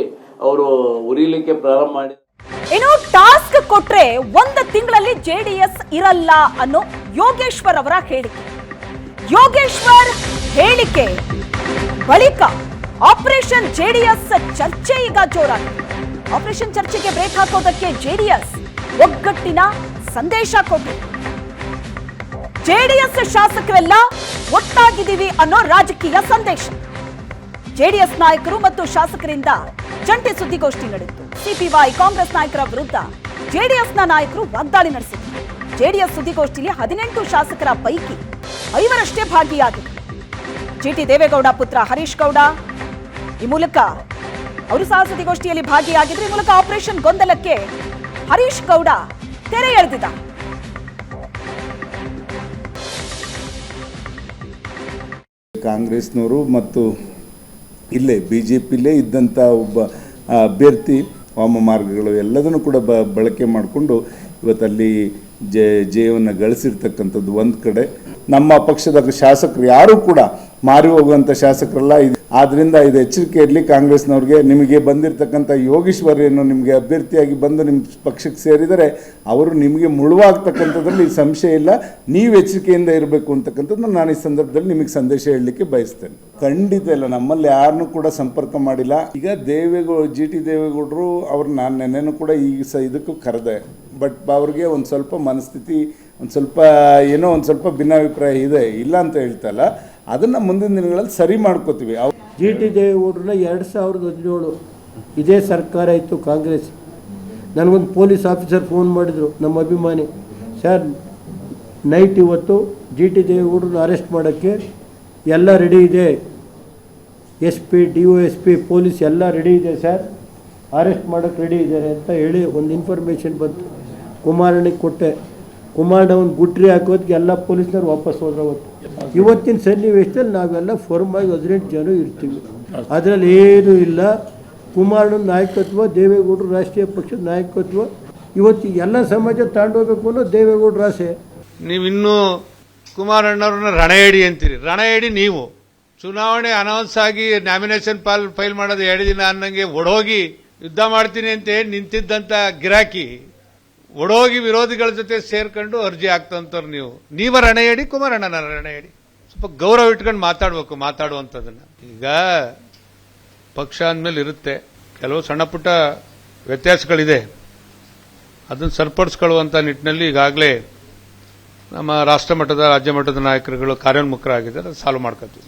ಅವರು ಉರಿಲಿಕ್ಕೆ ಪ್ರಾರಂಭ ಮಾಡಿ ಇನ್ನು ಟಾಸ್ಕ್ ಕೊಟ್ರೆ ಒಂದು ತಿಂಗಳಲ್ಲಿ ಜೆಡಿಎಸ್ ಇರಲ್ಲ ಅನ್ನೋ ಯೋಗೇಶ್ವರ್ ಅವರ ಹೇಳಿಕೆ. ಯೋಗೇಶ್ವರ್ ಹೇಳಿಕೆ ಬಳಿಕ ಆಪರೇಷನ್ ಜೆಡಿಎಸ್ ಚರ್ಚೆ ಈಗ ಜೋರಾಗಿದೆ. ಆಪರೇಷನ್ ಚರ್ಚೆಗೆ ಬ್ರೇಕ್ ಹಾಕೋದಕ್ಕೆ ಜೆಡಿಎಸ್ ಒಗ್ಗಟ್ಟಿನ ಸಂದೇಶ ಕೊಟ್ಟರು ಜೆಡಿಎಸ್ ಶಾಸಕರೆಲ್ಲ ಒಟ್ಟಾಗಿದ್ದೀವಿ ಅನ್ನೋ ರಾಜಕೀಯ ಸಂದೇಶ. ಜೆಡಿಎಸ್ ನಾಯಕರು ಮತ್ತು ಶಾಸಕರಿಂದ ಜಂಟಿ ಸುದ್ದಿಗೋಷ್ಠಿ ನಡೆಯಿತು. ಸಿಪಿವೈ ಕಾಂಗ್ರೆಸ್ ನಾಯಕರ ವಿರುದ್ಧ ಜೆಡಿಎಸ್ನ ನಾಯಕರು ವಾಗ್ದಾಳಿ ನಡೆಸಿದರು. ಜೆಡಿಎಸ್ ಸುದ್ದಿಗೋಷ್ಠಿಯಲ್ಲಿ ಹದಿನೆಂಟು ಶಾಸಕರ ಪೈಕಿ ಐವರಷ್ಟೇ ಭಾಗಿಯಾಗಿದ್ದರು. ಜಿಟಿ ದೇವೇಗೌಡ ಪುತ್ರ ಹರೀಶ್ ಗೌಡ. ಈ ಮೂಲಕ ಅವರು ಸಹ ಸುದ್ದಿಗೋಷ್ಠಿಯಲ್ಲಿ ಭಾಗಿಯಾಗಿದ್ರು ಈ ಮೂಲಕ ಆಪರೇಷನ್ ಗೊಂದಲಕ್ಕೆ ಹರೀಶ್ ಗೌಡ ತೆರೆ ಎಳೆದಿದ್ದ. ಕಾಂಗ್ರೆಸ್ನವರು ಮತ್ತು ಇಲ್ಲೇ ಬಿ ಜೆ ಪಿಲೇ ಇದ್ದಂಥ ಒಬ್ಬ ಅಭ್ಯರ್ಥಿ ವಾಮ ಮಾರ್ಗಗಳು ಎಲ್ಲದನ್ನು ಕೂಡ ಬ, ಬಳಕೆ ಮಾಡಿಕೊಂಡು ಇವತ್ತಲ್ಲಿ ಜಯ ಜಯವನ್ನು ಗಳಿಸಿರ್ತಕ್ಕಂಥದ್ದು ಒಂದು ಕಡೆ. ನಮ್ಮ ಪಕ್ಷದ ಶಾಸಕರು ಯಾರೂ ಕೂಡ ಮಾರಿ ಹೋಗುವಂಥ ಶಾಸಕರಲ್ಲ. ಇದು ಆದ್ರಿಂದ ಇದು ಎಚ್ಚರಿಕೆ ಇರಲಿ ಕಾಂಗ್ರೆಸ್ನವ್ರಿಗೆ. ನಿಮಗೆ ಬಂದಿರತಕ್ಕಂಥ ಯೋಗೀಶ್ವರ್ಯನ್ನು ನಿಮಗೆ ಅಭ್ಯರ್ಥಿಯಾಗಿ ಬಂದು ನಿಮ್ಮ ಪಕ್ಷಕ್ಕೆ ಸೇರಿದರೆ ಅವರು ನಿಮಗೆ ಮುಳುವಾಗ್ತಕ್ಕಂಥದ್ರಲ್ಲಿ ಸಂಶಯ ಇಲ್ಲ. ನೀವು ಎಚ್ಚರಿಕೆಯಿಂದ ಇರಬೇಕು ಅಂತಕ್ಕಂಥದ್ದು ನಾನು ಈ ಸಂದರ್ಭದಲ್ಲಿ ನಿಮಗೆ ಸಂದೇಶ ಹೇಳಲಿಕ್ಕೆ ಬಯಸ್ತೇನೆ. ಖಂಡಿತ ಇಲ್ಲ. ನಮ್ಮಲ್ಲಿ ಯಾರನ್ನೂ ಕೂಡ ಸಂಪರ್ಕ ಮಾಡಿಲ್ಲ. ಈಗ ದೇವೇಗೌಡ, ಜಿ ಟಿ ದೇವೇಗೌಡರು ಅವ್ರು ನಾನು ನೆನ್ನೆನೂ ಕೂಡ ಈ ಸ ಇದಕ್ಕೂ ಕರೆದೆ. ಬಟ್ ಅವ್ರಿಗೆ ಒಂದು ಸ್ವಲ್ಪ ಮನಸ್ಥಿತಿ, ಒಂದು ಸ್ವಲ್ಪ ಏನೋ ಒಂದು ಸ್ವಲ್ಪ ಭಿನ್ನಾಭಿಪ್ರಾಯ ಇದೆ. ಇಲ್ಲ ಅಂತ ಹೇಳ್ತಲ್ಲ ಅದನ್ನು ಮುಂದಿನ ದಿನಗಳಲ್ಲಿ ಸರಿ ಮಾಡ್ಕೋತೀವಿ. ಜಿ ಟಿ ದೇವೇಗೌಡರನ್ನ ಎರಡು ಸಾವಿರದ ಹದಿನೇಳು ಇದೇ ಸರ್ಕಾರ ಇತ್ತು ಕಾಂಗ್ರೆಸ್. ನನಗೊಂದು ಪೊಲೀಸ್ ಆಫೀಸರ್ ಫೋನ್ ಮಾಡಿದರು, ನಮ್ಮ ಅಭಿಮಾನಿ. ಸರ್, ನೈಟ್ ಇವತ್ತು ಜಿ ಟಿ ದೇವೇಗೌಡರನ್ನ ಅರೆಸ್ಟ್ ಮಾಡೋಕ್ಕೆ ಎಲ್ಲ ರೆಡಿ ಇದೆ. S P, D O S P, police ಎಲ್ಲ ರೆಡಿ ಇದೆ, ಸರ್. ಅರೆಸ್ಟ್ ಮಾಡೋಕ್ಕೆ ರೆಡಿ ಇದ್ದಾರೆ, ಅಂತ ಹೇಳಿ ಒಂದು ಇನ್ಫಾರ್ಮೇಷನ್ ಬಂತು. ಕುಮಾರನಿಗೆ ಕೊಟ್ಟೆ. ಕುಮಾರಣ್ಣ ಡೌನ್ ಗುಟ್ರಿ ಹಾಕೋದಕ್ಕೆ ಎಲ್ಲ ಪೊಲೀಸ್ನವ್ರು ವಾಪಸ್ ಹೋದ್ರೆ ಅವತ್ತು. ಇವತ್ತಿನ ಸನ್ನಿವೇಶದಲ್ಲಿ ನಾವೆಲ್ಲ ಫರ್ಮಾಗಿ ಹದಿನೆಂಟು ಜನ ಇರ್ತೀವಿ. ಅದರಲ್ಲಿ ಏನೂ ಇಲ್ಲ. ಕುಮಾರಣ್ಣನ ನಾಯಕತ್ವ, ದೇವೇಗೌಡರು ರಾಷ್ಟ್ರೀಯ ಪಕ್ಷದ ನಾಯಕತ್ವ. ಇವತ್ತು ಎಲ್ಲ ಸಮಾಜ ತಗೊಂಡೋಗ್ಬೇಕು ಅನ್ನೋ ದೇವೇಗೌಡರ ಆಸೆ. ನೀವಿನ್ನೂ ಕುಮಾರಣ್ಣವ್ರನ್ನ ರಣೇಡಿ ಅಂತೀರಿ. ರಣೇಡಿ ನೀವು. ಚುನಾವಣೆ ಅನೌನ್ಸ್ ಆಗಿ ನಾಮಿನೇಷನ್ ಪಾಲ್ ಫೈಲ್ ಮಾಡೋದು ಎರಡು ದಿನ ಅನ್ನಂಗೆ ಒಡೋಗಿ ಯುದ್ಧ ಮಾಡ್ತೀನಿ ಅಂತ ಹೇಳಿ ನಿಂತಿದ್ದಂತ ಗಿರಾಕಿ ಒಡೋಗಿ ವಿರೋಧಿಗಳ ಜೊತೆ ಸೇರ್ಕೊಂಡು ಅರ್ಜಿ ಹಾಕ್ತಂತವ್ರು ನೀವು. ನೀವ ರಣೇಡಿ ಕುಮಾರಣ್ಣನ ರಣೇಡಿ ಸ್ವಲ್ಪ ಗೌರವ ಇಟ್ಕೊಂಡು ಮಾತಾಡ್ಬೇಕು, ಮಾತಾಡುವಂಥದ್ದನ್ನ. ಈಗ ಪಕ್ಷ ಅಂದಮೇಲೆ ಇರುತ್ತೆ. ಕೆಲವು ಸಣ್ಣ ಪುಟ್ಟ ವ್ಯತ್ಯಾಸಗಳಿದೆ. ಅದನ್ನು ಸರಿಪಡಿಸ್ಕೊಳ್ಳುವಂಥ ನಿಟ್ಟಿನಲ್ಲಿ ಈಗಾಗಲೇ ನಮ್ಮ ರಾಷ್ಟ್ರ ಮಟ್ಟದ ರಾಜ್ಯ ಮಟ್ಟದ ನಾಯಕರುಗಳು ಕಾರ್ಯೋನ್ಮುಖರಾಗಿದ್ದಾರೆ ಸಾಲ್ವ್ ಮಾಡ್ಕೊತೀವಿ.